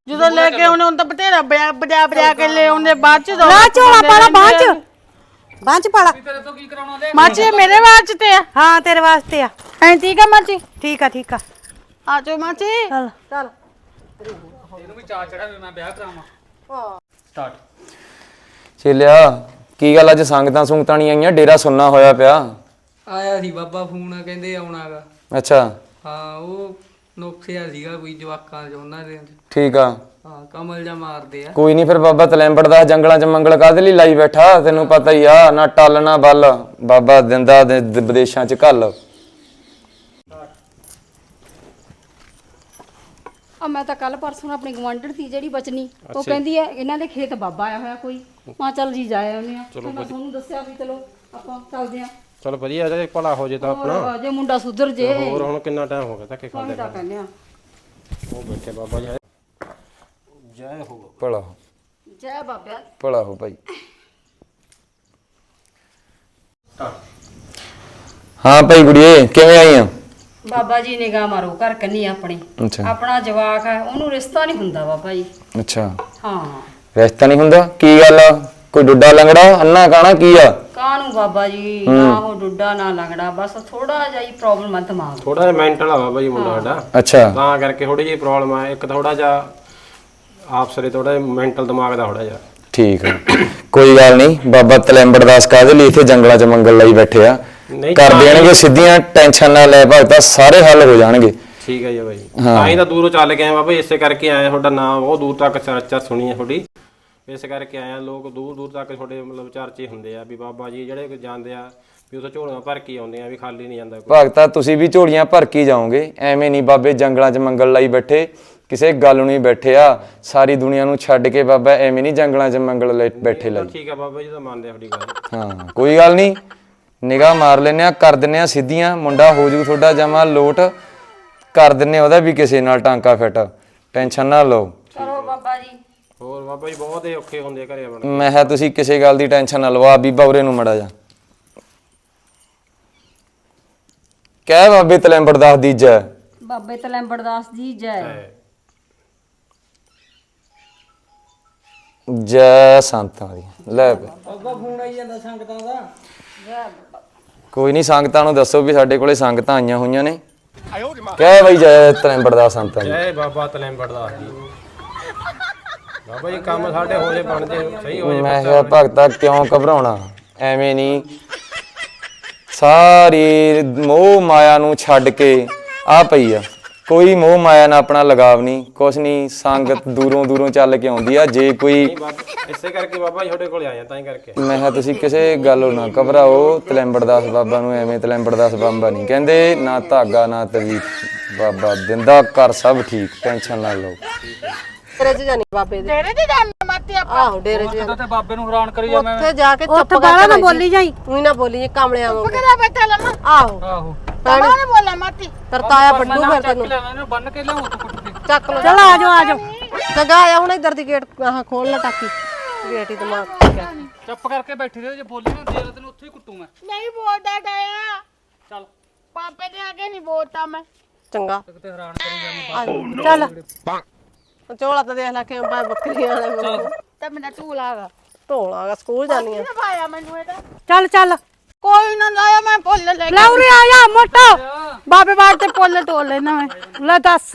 ਜਦੋਂ ਲੈ ਕੇ ਆਉਣੇ ਹੁਣ ਤਾਂ ਬਤੇਰਾ ਬਜਾ ਬਜਾ ਬਜਾ ਕੇ ਲੈ ਆਉਂਦੇ ਬਾਅਦ ਚ ਦੋ ਲਾ ਝੋਲਾ ਪਾਲਾ ਬਾਂਹ ਚ। ਬਾਂਹ ਚ ਪਾਲਾ। ਤੇਰੇ ਤੋਂ ਕੀ ਕਰਾਉਣਾ ਦੇ ਮਾਚੀ ਮੇਰੇ ਬਾਅਦ ਚ ਤੇ ਆ। ਹਾਂ ਤੇਰੇ ਵਾਸਤੇ ਆ। ਐਂ ਠੀਕ ਆ ਮਾਚੀ ਠੀਕ ਆ ਠੀਕ ਆ। ਆ ਜਾਓ ਮਾਚੀ ਚਲ। ਚੱਲ। ਇਹਨੂੰ ਵੀ ਚਾਹ ਚੜਾ ਮੈਂ ਵਿਆਹ ਕਰਾਵਾਂ। ਸਟਾਰਟ ਚੇਲਿਆ ਕੀ ਗੱਲ ਅੱਜ ਸੰਗਤਾਂ ਸੁੰਗਤਾਂ ਨਹੀਂ ਆਈਆਂ? ਡੇਰਾ ਸੁੰਨਾ ਹੋਇਆ ਪਿਆ। ਆਇਆ ਸੀ ਬਾਬਾ ਫੋਨ ਆ ਕਹਿੰਦੇ ਆਉਣਾਗਾ। ਅੱਛਾ। ਹਾਂ ਉਹ ਨੁਕਸਿਆ ਸੀਗਾ ਕੋਈ ਜਵਾਕਾਂ ਚ ਉਹਨਾਂ ਦੇ। ਠੀਕ ਆ। ਹਾਂ ਕਮਲ ਜਾ ਮਾਰਦੇ ਆ। ਕੋਈ ਨਹੀਂ ਫਿਰ ਬਾਬਾ ਤਲੈਂਬੜ ਦਾ ਜੰਗਲਾਂ 'ਚ ਮੰਗਲ ਕਾਹਦੇ ਲਈ ਲਾਈ ਬੈਠਾ? ਤੈਨੂੰ ਪਤਾ ਹੀ ਆ ਨਾ ਟੱਲ ਨਾ ਬੱਲ। ਬਾਬਾ ਦਿੰਦਾ ਦੇ- ਦੇ ਵਿਦੇਸ਼ਾਂ 'ਚ ਘੱਲ। ਆ ਮੈਂ ਤਾਂ ਕੱਲ ਪਰਸੋਂ ਨੂੰ ਆਪਣੀ ਗਵਾਂਢਣ ਸੀ ਜਿਹੜੀ ਬਚਨੀ। ਉਹ ਕਹਿੰਦੀ ਹੈ ਇਹਨਾਂ ਦੇ ਖੇਤ ਬਾਬਾ ਆਇਆ ਹੋਇਆ ਕੋਈ। ਮਾ ਚੱਲ ਜੀ ਜਾਏ ਆਉਂਦੇ ਆ। ਮੈਂ ਤੁਹਾਨੂੰ ਦੱਸਿਆ ਵੀ ਚਲੋ ਆਪਾਂ ਚੱਲਦੇ ਆ। ਚਲ ਵਧੀਆ ਜੇ ਭਲਾ ਹੋ ਜੇ ਤਾਂ ਆਪਣਾ। ਹੋਰ ਜੇ ਮੁੰਡਾ ਸੁਧਰ ਜੇ। ਹੋਰ ਹੁਣ ਕਿੰਨਾ ਟਾਈਮ ਹੋ ਗਿਆ ਧੱਕੇ ਖਾਂਦੇ ਤਾਂ ਕਹਿੰਦੇ ਆ। ਉਹ ਬੈਠੇ ਬਾਬਾ ਜੀ। ਜੈ ਹੋ ਭਲਾ ਹੋ। ਜੈ ਬਾਬਿਆ ਭਲਾ ਹੋ ਭਾਈ। ਹਾਂ ਭਾਈ ਗੁੜੀਏ ਕਿਵੇਂ ਆਈ ਆ? ਬਾਬਾ ਜੀ ਨਿਗਾਹ ਮਾਰੋ ਘਰ ਕੰਨੀ ਆਪਣੀ। ਅੱਛਾ। ਆਪਣਾ ਜਵਾਕ ਹੈ ਉਹਨੂੰ ਰਿਸ਼ਤਾ ਨਹੀਂ ਹੁੰਦਾ ਬਾਬਾ ਜੀ ਅੱਛਾ। ਹਾਂ। ਰਿਸ਼ਤਾ ਨਹੀਂ ਹੁੰਦਾ? ਕੀ ਗੱਲ ਆ? ਕੋਈ ਡੁੱਡਾ ਲੰਗੜਾ? ਅੰਨਾ ਕਾਣਾ ਕੀ ਆ? ਕਾਹਨੂੰ ਬਾਬਾ ਜੀ? ਨਾ ਉਹ ਡੁੱਡਾ ਨਾ ਲੰਗੜਾ ਬਸ ਥੋੜਾ ਜਿਹਾ ਹੀ ਪ੍ਰੋਬਲਮ ਆ ਦਿਮਾਗ ਥੋੜਾ ਜਿਹਾ ਮੈਂਟਲ ਆ ਬਾਬਾ ਜੀ ਮੁੰਡਾ ਸਾਡਾ। ਅੱਛਾ। ਤਾਂ ਕਰਕੇ ਥੋੜੀ ਜਿਹੀ ਪ੍ਰੋਬਲਮ ਆ। ਇੱਕ ਥੋੜਾ ਜਿਹਾ ਆਪਸਰੇ ਥੋੜਾ ਮੈਂਟਲ ਦਿਮਾਗ ਦਾ ਥੋੜਾ ਜਿਹਾ। ਠੀਕ ਆ। ਕੋਈ ਗੱਲ ਨਹੀਂ ਬਾਬਾ ਤਲੈਂਬੜ ਦਾਸ ਕਾਹਦੇ ਲਈ ਇੱਥੇ ਜੰਗਲਾਂ 'ਚ ਮੰਗਲ ਲਈ ਬੈਠੇ ਆ। ਨਹੀਂ ਕਰ ਦੇਣਗੇ ਸਿੱਧੀਆਂ ਟੈਨਸ਼ਨ ਨਾ ਲੈ ਭਗਤਾ ਸਾਰੇ ਹੱਲ ਹੋ ਜਾਣਗੇ। ਠੀਕ ਹੈ ਜੀ ਬਾਈ। ਤਾਂ ਹੀ ਤਾਂ ਦੂਰੋਂ ਚੱਲ ਕੇ ਆਏ ਬਾਬਾ ਇਸੇ ਕਰਕੇ ਆਏ ਤੁਹਾਡਾ ਨਾਮ ਬਹੁਤ ਦੂਰ ਤੱਕ ਚਰਚਾ ਸੁਣੀ ਹੈ ਤੁਹਾਡੀ। ਇਸੇ ਕਰਕੇ ਆਏ ਆ ਲੋਕ ਦੂਰ ਦੂਰ ਤੱਕ ਤੁਹਾਡੇ ਮਤਲਬ ਚਰਚੇ ਹੁੰਦੇ ਆ ਵੀ ਬਾਬਾ ਜੀ ਜਿਹੜੇ ਜਾਂਦੇ ਆ ਵੀ ਉਥੋਂ ਝੋਲੀਆਂ ਭਰ ਕੇ ਆਉਂਦੇ ਆ ਵੀ ਖਾਲੀ ਨਹੀਂ ਜਾਂਦਾ ਕੋਈ। ਭਗਤਾ ਤੁਸੀਂ ਵੀ ਝੋਲੀਆਂ ਭਰ ਕੇ ਹੀ ਜਾਓਗੇ ਐਵੇਂ ਨਹੀਂ ਬਾਬੇ ਜੰਗਲਾਂ 'ਚ ਮੰਗਲ ਲਈ ਬੈਠੇ। ਕਿਸੇ ਗੱਲ ਨੂੰ ਹੀ ਬੈਠੇ ਆ ਸਾਰੀ ਦੁਨੀਆ ਨੂੰ ਛੱਡ ਕੇ ਬਾਬਾ ਐਵੇਂ ਨਹੀਂ ਜੰਗਲਾਂ 'ਚ ਮੰਗਲ ਲਈ ਬੈਠੇ ਲਈ। ਠੀਕ ਹੈ ਬਾਬਾ ਜੀ ਤਾਂ ਮੰਨਦੇ ਆ ਤੁਹਾਡੀ ਗੱਲ। ਹਾਂ ਕੋਈ ਗੱਲ ਨਹੀਂ ਨਿਗਾਹ ਮਾਰ ਲੈਨੇ ਆ ਕਰ ਦਿੰਨੇ ਆ ਸਿੱਧੀਆਂ ਮੁੰਡਾ ਹੋ ਜੂ ਤੁਹਾਡਾ ਜਮਾ ਲੋਟ ਕਰ ਦਿੰਨੇ ਆ ਉਹਦਾ ਵੀ ਕਿਸੇ ਨਾਲ ਟਾਂਕਾ ਫਿੱਟ ਟੈਨਸ਼ਨ ਨਾ ਲਓ। ਚਲੋ ਬਾਬਾ ਜੀ। ਹੋਰ ਬਾਬਾ ਜੀ ਬਹੁਤ ਹੀ ਔਖੇ ਹੁੰਦੇ ਆ ਘਰੇ ਆਪਣਾ। ਮੈਂ ਕਿਹਾ ਤੁਸੀਂ ਕਿਸੇ ਗੱਲ ਦੀ ਟੈਨਸ਼ਨ ਨਾ ਲਓ ਆ ਬੀਬਾ ਉਰੇ ਨੂੰ ਮੜਾ ਜਾ। ਕਹਿ ਬਾਬੇ ਤਲੈਂਬੜ ਦਾਸ ਦੀ ਜੈ। ਬਾਬੇ ਤਲੰਬੜਦਾਸ ਜੀ। ਜੈ। ਜੈ ਸੰਤਾਂ ਦੀ ਲੈ ਬਈ। ਬਾਬਾ ਫੋਨ ਆਈ ਜਾਂਦਾ ਸੰਗਤਾਂ ਦਾ। ਕੋਈ ਨਹੀਂ ਸੰਗਤਾਂ ਨੂੰ ਦੱਸੋ ਵੀ ਸਾਡੇ ਕੋਲੇ ਸੰਗਤਾਂ ਆਈਆਂ ਹੋਈਆਂ ਨੇ। ਕਹਿ ਬਈ ਜੈ ਤਲੈਂਬੜ ਦਾਸ ਸੰਤਾਂ ਦੀ ਜੈ। ਬਾਬਾ ਤਲੈਂਬੜ ਦਾ ਜੀ। ਬਾਬਾ ਜੀ ਕੰਮ ਸਾਡੇ ਹੋ ਜੇ ਬਣ ਜੇ ਸਹੀ ਹੋ ਜੇ ਮੈਂ ਕਿਹਾ ਭਗਤਾ ਕਿਉਂ ਘਬਰਾਉਣਾ? ਐਵੇਂ ਨਹੀਂ। ਸਾਰੀ ਮੋਹ ਮਾਇਆ ਨੂੰ ਛੱਡ ਕੇ ਆ ਪਈ ਆ। ਕੋਈ ਮੋਹ ਮਾਇਆ ਨਾਲ ਆਪਣਾ ਲਗਾਵ ਨਹੀਂ ਕੁਛ ਨਹੀਂ ਸੰਗਤ ਦੂਰੋਂ ਦੂਰੋਂ ਚੱਲ ਕੇ ਆਉਂਦੀ ਆ ਜੇ ਕੋਈ ਬਾਬਾ ਇਸੇ ਕਰਕੇ ਬਾਬਾ ਜੀ ਤੁਹਾਡੇ ਕੋਲੇ ਆਏ ਆ ਤਾਂ ਹੀ ਕਰਕੇ। ਮੈਂ ਕਿਹਾ ਤੁਸੀਂ ਕਿਸੇ ਗੱਲੋਂ ਨਾ ਘਬਰਾਓ ਤਲੈਂਬੜਦਾਸ ਬਾਬਾ ਨੂੰ ਐਵੇਂ ਤਲੈਂਬੜਦਾਸ ਬਾਬਾ ਨਹੀਂ ਕਹਿੰਦੇ ਨਾ ਧਾਗਾ ਨਾ ਤਵੀ ਬਾਬਾ ਦਿੰਦਾ ਕਰ ਸਭ ਠੀਕ ਟੈਨਸ਼ਨ ਨਾ ਲਓ। ਡੇਰੇ 'ਚ ਜਾਣੀ ਬਾਬੇ ਦੇ। ਤੇਰੇ ਤੇ ਜਾਣ ਮਾਤੀ ਆ ਆਹੋ ਡੇਰੇ 'ਚ ਤੇ ਬਾਬੇ ਨੂੰ ਹੈਰਾਨ ਕਰੀ ਜਾ ਮੈਂ ਉੱਥੇ ਜਾ ਕੇ ਚੁੱਪ ਉੱਥੇ ਬਾਲਾ ਨਾ ਬੋਲੀ ਜਾਈ। ਤੂੰ ਹੀ ਨਾ ਬੋਲੀ ਜੇ ਕਾਮਲਿਆਂ ਵਾਂਗੂ। ਕਿਹਦਾ ਬੈਠਾ ਲੰਮਾ ਆਹੋ। ਆਹੋ। ਤਮਾ ਨੇ ਬੋਲਾ ਮਾਤੀ। ਤਰਤਾਇਆ ਵੱਡੂ ਫਿਰ ਤੈਨੂੰ। ਲੈ ਇਹਨੂੰ ਬੰਨ ਕੇ ਲਿਆਉਂ ਤੂੰ ਕੁੱਟ ਕੇ। ਚੱਕ ਲੋ ਚਲ ਆ ਜਾਓ ਆ ਜਾਓ। ਚੰਗਾ ਆਇਆ ਹੁਣ ਇੱਧਰ ਦੀ ਗੇਟ ਆਹ ਖੋਲ ਲਾ ਟਾਕੀ। ਗੇਟ ਹੀ ਦਿਮਾਗ ਠੀਕ ਹੈ ਚੁੱਪ ਕਰਕੇ ਬੈਠੀ ਰਹੇ ਜੇ ਬੋਲੀ ਨਾ ਤੇਰੇ ਤੈਨੂੰ ਉੱਥੇ ਹੀ ਕੁੱਟੂ ਮੈਂ। ਨਹੀਂ ਬੋਲਦਾ ਡਾਇਆ। ਚੱਲ। ਪਾਪੇ ਦੇ ਅੱਗੇ ਨਹੀਂ ਬੋਲਦਾ ਮੈਂ। ਚੰਗਾ। ਕਿਤੇ ਹੈਰਾਨ ਕਰੀ ਜਾ ਚੱਲ। ਚੋਲਾ ਤਾਂ ਦੇਖ ਲੈ ਕਿ ਪਾ ਬੱਕਰੀਆਂ ਵਾਲੇ ਵਾਂਗੂ। ਤੇ ਮੇਰਾ ਝੂਲਾਗਾ ਢੋਲਾ ਗਾ ਸਕੂਲ ਜਾਣੀਆਂ ਨਾ ਪਾਇਆ ਮੈਨੂੰ ਇਹਦਾ। ਚੱਲ ਚੱਲ। ਕੋਈ ਨਾ ਲਾਇਆ ਮੈਂ ਪੁੱਲ ਲੈ ਕੇ ਲੈ ਉਰੇ ਆ ਜਾ ਮੋਟਾ ਬਾਬੇ ਬਾੜ ਤੇ ਪੁੱਲ ਤੋੜ ਲੈਣਾ ਮੈਂ ਲੈ ਦੱਸ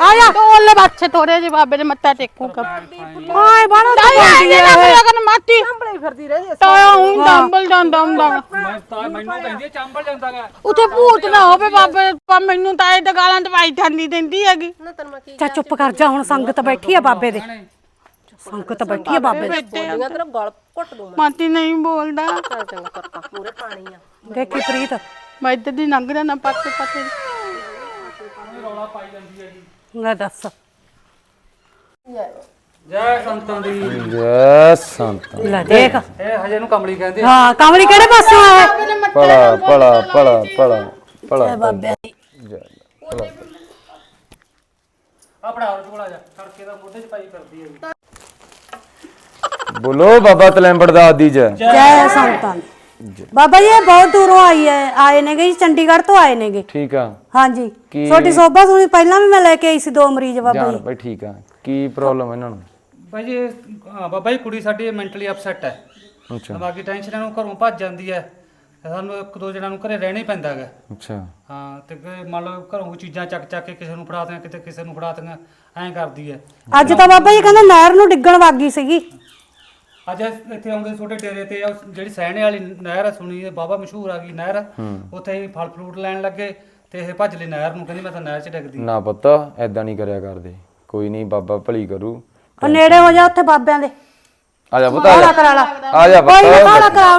ਆ ਜਾ ਤੋਲ ਬੱਚੇ ਤੋਰੇ ਜੀ ਬਾਬੇ ਦੇ ਮੱਥਾ ਟੇਕੂਗਾ ਹਾਏ ਬਾੜਾ ਤਾਂ ਆਇਆ ਬੋਲਦੀ ਇਹਨੇ ਆ ਨਾ ਲਗਨ ਮਾਤੀ ਕੰਬਲੇ ਫਿਰਦੀ ਰਹੀ ਤਾਇਆ ਹੁਣ ਡੰਬਲ ਜਾਂਦਾ ਹੁੰਦਾ ਮੈਂ ਤਾਂ ਮੈਨੂੰ ਕਹਿੰਦੀ ਆ, ਚੰਬਲ ਜਾਂਦਾ ਗਾ ਉਥੇ ਭੂਤ ਨਾ ਹੋਵੇ ਬਾਬੇ ਪਾ ਮੈਨੂੰ ਤਾਂ ਇਹ ਤਾਂ ਗਾਲਾਂ ਦਵਾਈ ਠੰਡੀ ਦਿੰਦੀ ਹੈਗੀ ਨਾ ਤੈਨੂੰ ਮੈਂ ਕੀ ਚਾ ਚੁੱਪ ਕਰ ਜਾ ਹੁਣ ਸੰਗਤ ਬੈਠੀ ਆ ਬਾਬੇ ਦੇ ਸੰਗਤ ਬੈਠੀ ਆ ਬਾਬੇ। ਦੇ ਬੋਲੀਆਂ ਤੇਰਾ ਗਲ ਘੁੱਟ ਦੂੰ ਮੈਂ। ਮਾਤੀ ਨਹੀਂ ਬੋਲਦਾ। ਚੱਲ ਚੰਗਾ ਕਰਤਾ ਪੂਰੇ ਪਾਣੀ ਆ। ਦੇਖੀ ਪ੍ਰੀਤ। ਮੈਂ ਇੱਧਰ ਦੀ ਲੰਘਦਾ ਨਾ ਪਾਸੇ ਪਾਸੇ। ਲੈ ਦੱਸ। ਜੈ ਸੰਤਾਂ ਦੀ। ਜੈ ਸੰਤਾਂ ਲੈ ਦੇਖ। ਇਹ ਹਜੇ ਨੂੰ ਕਮਲੀ ਕਹਿੰਦੇ ਆ। ਹਾਂ ਕਮਲੀ ਕਿਹੜੇ ਪਾਸੋਂ ਆਇਆ? ਭਲਾ ਭਲਾ ਭਲਾ ਭਲਾ ਭਲਾ। ਬਾਬੇ ਆ ਫੜਾ ਉਹ ਝੋਲਾ ਜਾ। ਖੜਕੇ ਦਾ ਮੋਢੇ 'ਚ ਪਾਈ ਕਰਦੀ ਹੈ ਬੋਲੋ ਬਾਬਾ ਤਲੈਂਬੜ ਦਾ ਆਦੀ ਜੈ। ਜੈ ਸੰਤਾਂ ਦੀ। ਬਾਬਾ ਜੀ ਇਹ ਬਹੁਤ ਦੂਰੋਂ ਆਈ ਹੈ ਆਏ ਨੇਗੇ ਜੀ ਚੰਡੀਗੜ੍ਹ ਤੋਂ ਆਏ ਨੇਗੇ। ਠੀਕ ਆ। ਹਾਂਜੀ। ਕੀ- ਛੋਟੀ ਸੋਭਾ ਸੁਣੀ ਪਹਿਲਾਂ ਵੀ ਮੈਂ ਲੈ ਕੇ ਆਈ ਸੀ ਦੋ ਮਰੀਜ਼ ਬਾਬਾ ਜੀ। ਬਈ ਠੀਕ ਆ। ਕੀ ਪ੍ਰੋਬਲਮ ਇਹਨਾਂ ਨੂੰ? ਬਾਈ ਜੀ ਇਹ- ਹਾਂ ਬਾਬਾ ਜੀ ਕੁੜੀ ਸਾਡੀ ਮੈਂਟਲੀ ਅਪਸੈਟ ਹੈ। ਅੱਛਾ। ਦਿਮਾਗੀ ਟੈਨਸ਼ਨ ਨੂੰ ਘਰੋਂ ਭੱਜ ਜਾਂਦੀ ਹੈ। ਤੇ ਸਾਨੂੰ ਇੱਕ ਦੋ ਜਣਾਂ ਨੂੰ ਘਰੇ ਰਹਿਣਾ ਹੀ ਪੈਂਦਾ ਹੈਗਾ। ਅੱਛਾ। ਹਾਂ ਤੇ ਕਿ ਮੰਨ ਲਓ ਘਰੋਂ ਕੋਈ ਚੀਜ਼ਾਂ ਚੱਕ ਚੱਕ ਕੇ ਕਿਸੇ ਨੂੰ ਫੜਾ ਦਿਆਂ ਕਿਤੇ ਕਿਸੇ ਨੂੰ ਫੜਾ ਦਿਆਂ ਐਂ ਕਰਦੀ ਹੈ। ਅੱਜ ਤਾਂ ਬਾਬਾ ਜੀ ਕਹਿੰਦੇ ਨਹਿਰ ਨੂੰ ਡਿੱਗਣ ਵਾਗੀ ਸੀਗੀ। ਅੱਜ ਇੱਥੇ ਆਉਂਦੇ ਛੋਟੇ ਡੇਰੇ ਤੇ ਜਿਹੜੀ ਸਹਿਣੇ ਵਾਲੀ ਨਹਿਰ ਆ ਸੁਣੀ ਹੈ ਬਾਬਾ ਮਸ਼ਹੂਰ ਆ ਗਈ ਨਹਿਰ। ਉੱਥੇ ਹੀ ਫਲ ਫਰੂਟ ਲੈਣ ਲੱਗੇ ਤੇ ਇਹ ਭੱਜ ਲਈ ਨਹਿਰ ਨੂੰ ਕਹਿੰਦੀ ਮੈਂ ਤਾਂ ਨਹਿਰ 'ਚ ਡਿੱਗਦੀ। ਨਾ ਪੁੱਤ ਐਦਾਂ ਨਹੀਂ ਕਰਿਆ ਕਰਦੇ। ਕੋਈ ਨਹੀਂ ਬਾਬਾ ਭਲੀ ਕਰੂ। ਉਹ ਨੇੜੇ ਹੋ ਜਾ ਉੱਥੇ ਬਾਬਿਆਂ ਦੇ। ਆ ਜਾ ਪੁੱਤ ਆ ਜਾ। ਕਰਾ ਲਾ ਆ ਜਾ ਕੋਈ ਨਾ ਥੋੜਾ ਪੁੱਤ। ਕਰਾ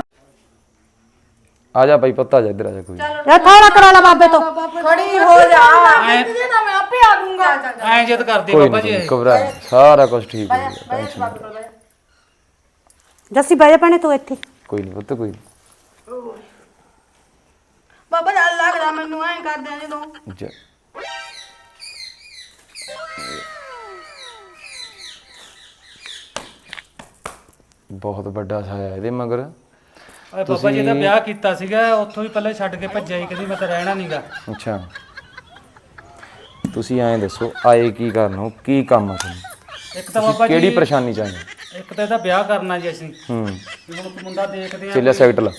ਆ ਜਾ ਭਾਈ ਪੁੱਤ ਆ ਜਾ ਇੱਧਰ ਆ ਜਾ ਕੋਈ। ਇਹ ਥੋੜਾ ਕਰਾ ਲਾ ਬਾਬੇ ਤੋਂ ਖੜੀ ਹੋ ਜਾ। ਮੈਂ ਆਪੇ ਆ ਦੂੰਗਾ ਐਂ ਜਿੱਦ ਕਰਦੀ ਕੋਈ ਬਾਬਾ ਜੀ। ਨਹੀਂ ਇਹ। ਘਬਰਾ। ਨਾ, ਸਾਰਾ ਕੁਝ ਠੀਕ ਹੋ ਨਾ ਲਓ। ਜੱਸੀ ਬਹਿ ਜਾ ਭੈਣੇ ਤੂੰ ਇੱਥੇ। ਕੋਈ ਨਹੀਂ ਪੁੱਤ ਕੋਈ ਨੀ। ਬਾਬਾ ਜੀ ਲੱਗਦਾ ਮੈਨੂੰ ਐਂ ਕਰਦੇ ਆ ਜਦੋਂ। ਜੈ। ਬਹੁਤ ਵੱਡਾ ਸਾਇਆ ਇਹਦੇ ਮਗਰ। ਓਏ ਬਾਬਾ ਜੀ ਦਾ ਵਿਆਹ ਕੀਤਾ ਸੀਗਾ ਉੱਥੋਂ ਹੀ ਪਹਿਲੇ ਛੱਡ ਕੇ ਭੱਜਿਆ ਹੀ ਕਹਿੰਦੀ ਮੈਂ ਤਾਂ ਰਹਿਣਾ ਨਹੀਂਗਾ ਅੱਛਾ। ਤੁਸੀਂ ਐਂ ਦੱਸੋ ਆਏ ਕੀ ਕਰਨ ਹੋ ਕੀ ਕੰਮ ਆ ਤੁਹਾਨੂੰ? ਇੱਕ ਤਾਂ ਬਾਬਾ ਕਿਹੜੀ ਜੀ ਪਰੇਸ਼ਾਨੀ ਚਾਹੀਦੀ ਇੱਕ ਤਾਂ ਇਹਦਾ ਵਿਆਹ ਕਰਨਾ ਜੀ ਅਸੀਂ। ਹੂੰ। ਵੀ ਹੁਣ ਮੁੰਡਾ ਦੇਖਦੇ ਆ ਚੇਲਾ ਸੈਕਟ ਲਾ।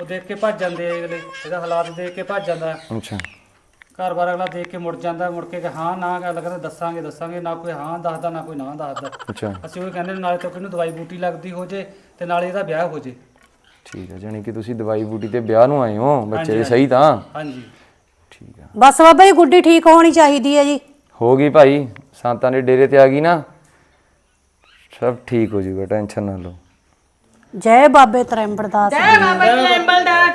ਉਹ ਦੇਖ ਕੇ ਭੱਜ ਜਾਂਦੇ ਆ ਅਗਲੇ। ਇਹਦਾ ਹਾਲਾਤ ਦੇਖ ਕੇ ਭੱਜ ਜਾਂਦਾ। ਅੱਛਾ। ਘਰ-ਬਾਰ ਅਗਲਾ ਦੇਖ ਕੇ ਮੁੜ ਜਾਂਦਾ ਮੁੜ ਕੇ ਕਿ ਹਾਂ ਨਾ ਗੱਲ ਕਰਦੇ ਦੱਸਾਂਗੇ ਦੱਸਾਂਗੇ ਨਾ ਕੋਈ ਹਾਂ ਦੱਸਦਾ ਨਾ ਕੋਈ ਨਾ ਦੱਸਦਾ। ਅੱਛਾ। ਅਸੀਂ ਉਹ ਕਹਿੰਦੇ ਨਾਲੇ ਤਾਂ ਕਿਹਨੂੰ ਦਵਾਈ ਬੂਟੀ ਲੱਗਦੀ ਹੋ ਜੇ ਤੇ ਨਾਲੇ ਇਹਦਾ ਵਿਆਹ ਹੋ ਜੇ। ਠੀਕ ਹੈ ਜਾਣੀ ਕਿ ਤੁਸੀਂ ਦਵਾਈ ਬੂਟੀ ਤੇ ਵਿਆਹ ਨੂੰ ਆਏ ਹੋ ਬੱਚੇ ਦੇ ਸਹੀ ਤਾਂ? ਹਾਂਜੀ। ਠੀਕ ਆ। ਬਸ ਬਾਬਾ ਜੀ ਗੁੱਡੀ ਠੀਕ ਹੋਣੀ ਚਾਹੀਦੀ ਹੈ ਜੀ। ਹੋ ਗਈ ਭਾਈ ਸੰਤਾਂ ਦੇ ਡੇਰੇ ਤੇ ਆ ਗਈ ਨਾ? ਸਭ ਠੀਕ ਹੋ ਜਾਊਗਾ ਟੈਨਸ਼ਨ ਨਾ ਲਓ। ਜੈ ਬਾਬੇ ਤਰੈਂਬੜ ਦਾਸ ਐ ਬਾਬਾ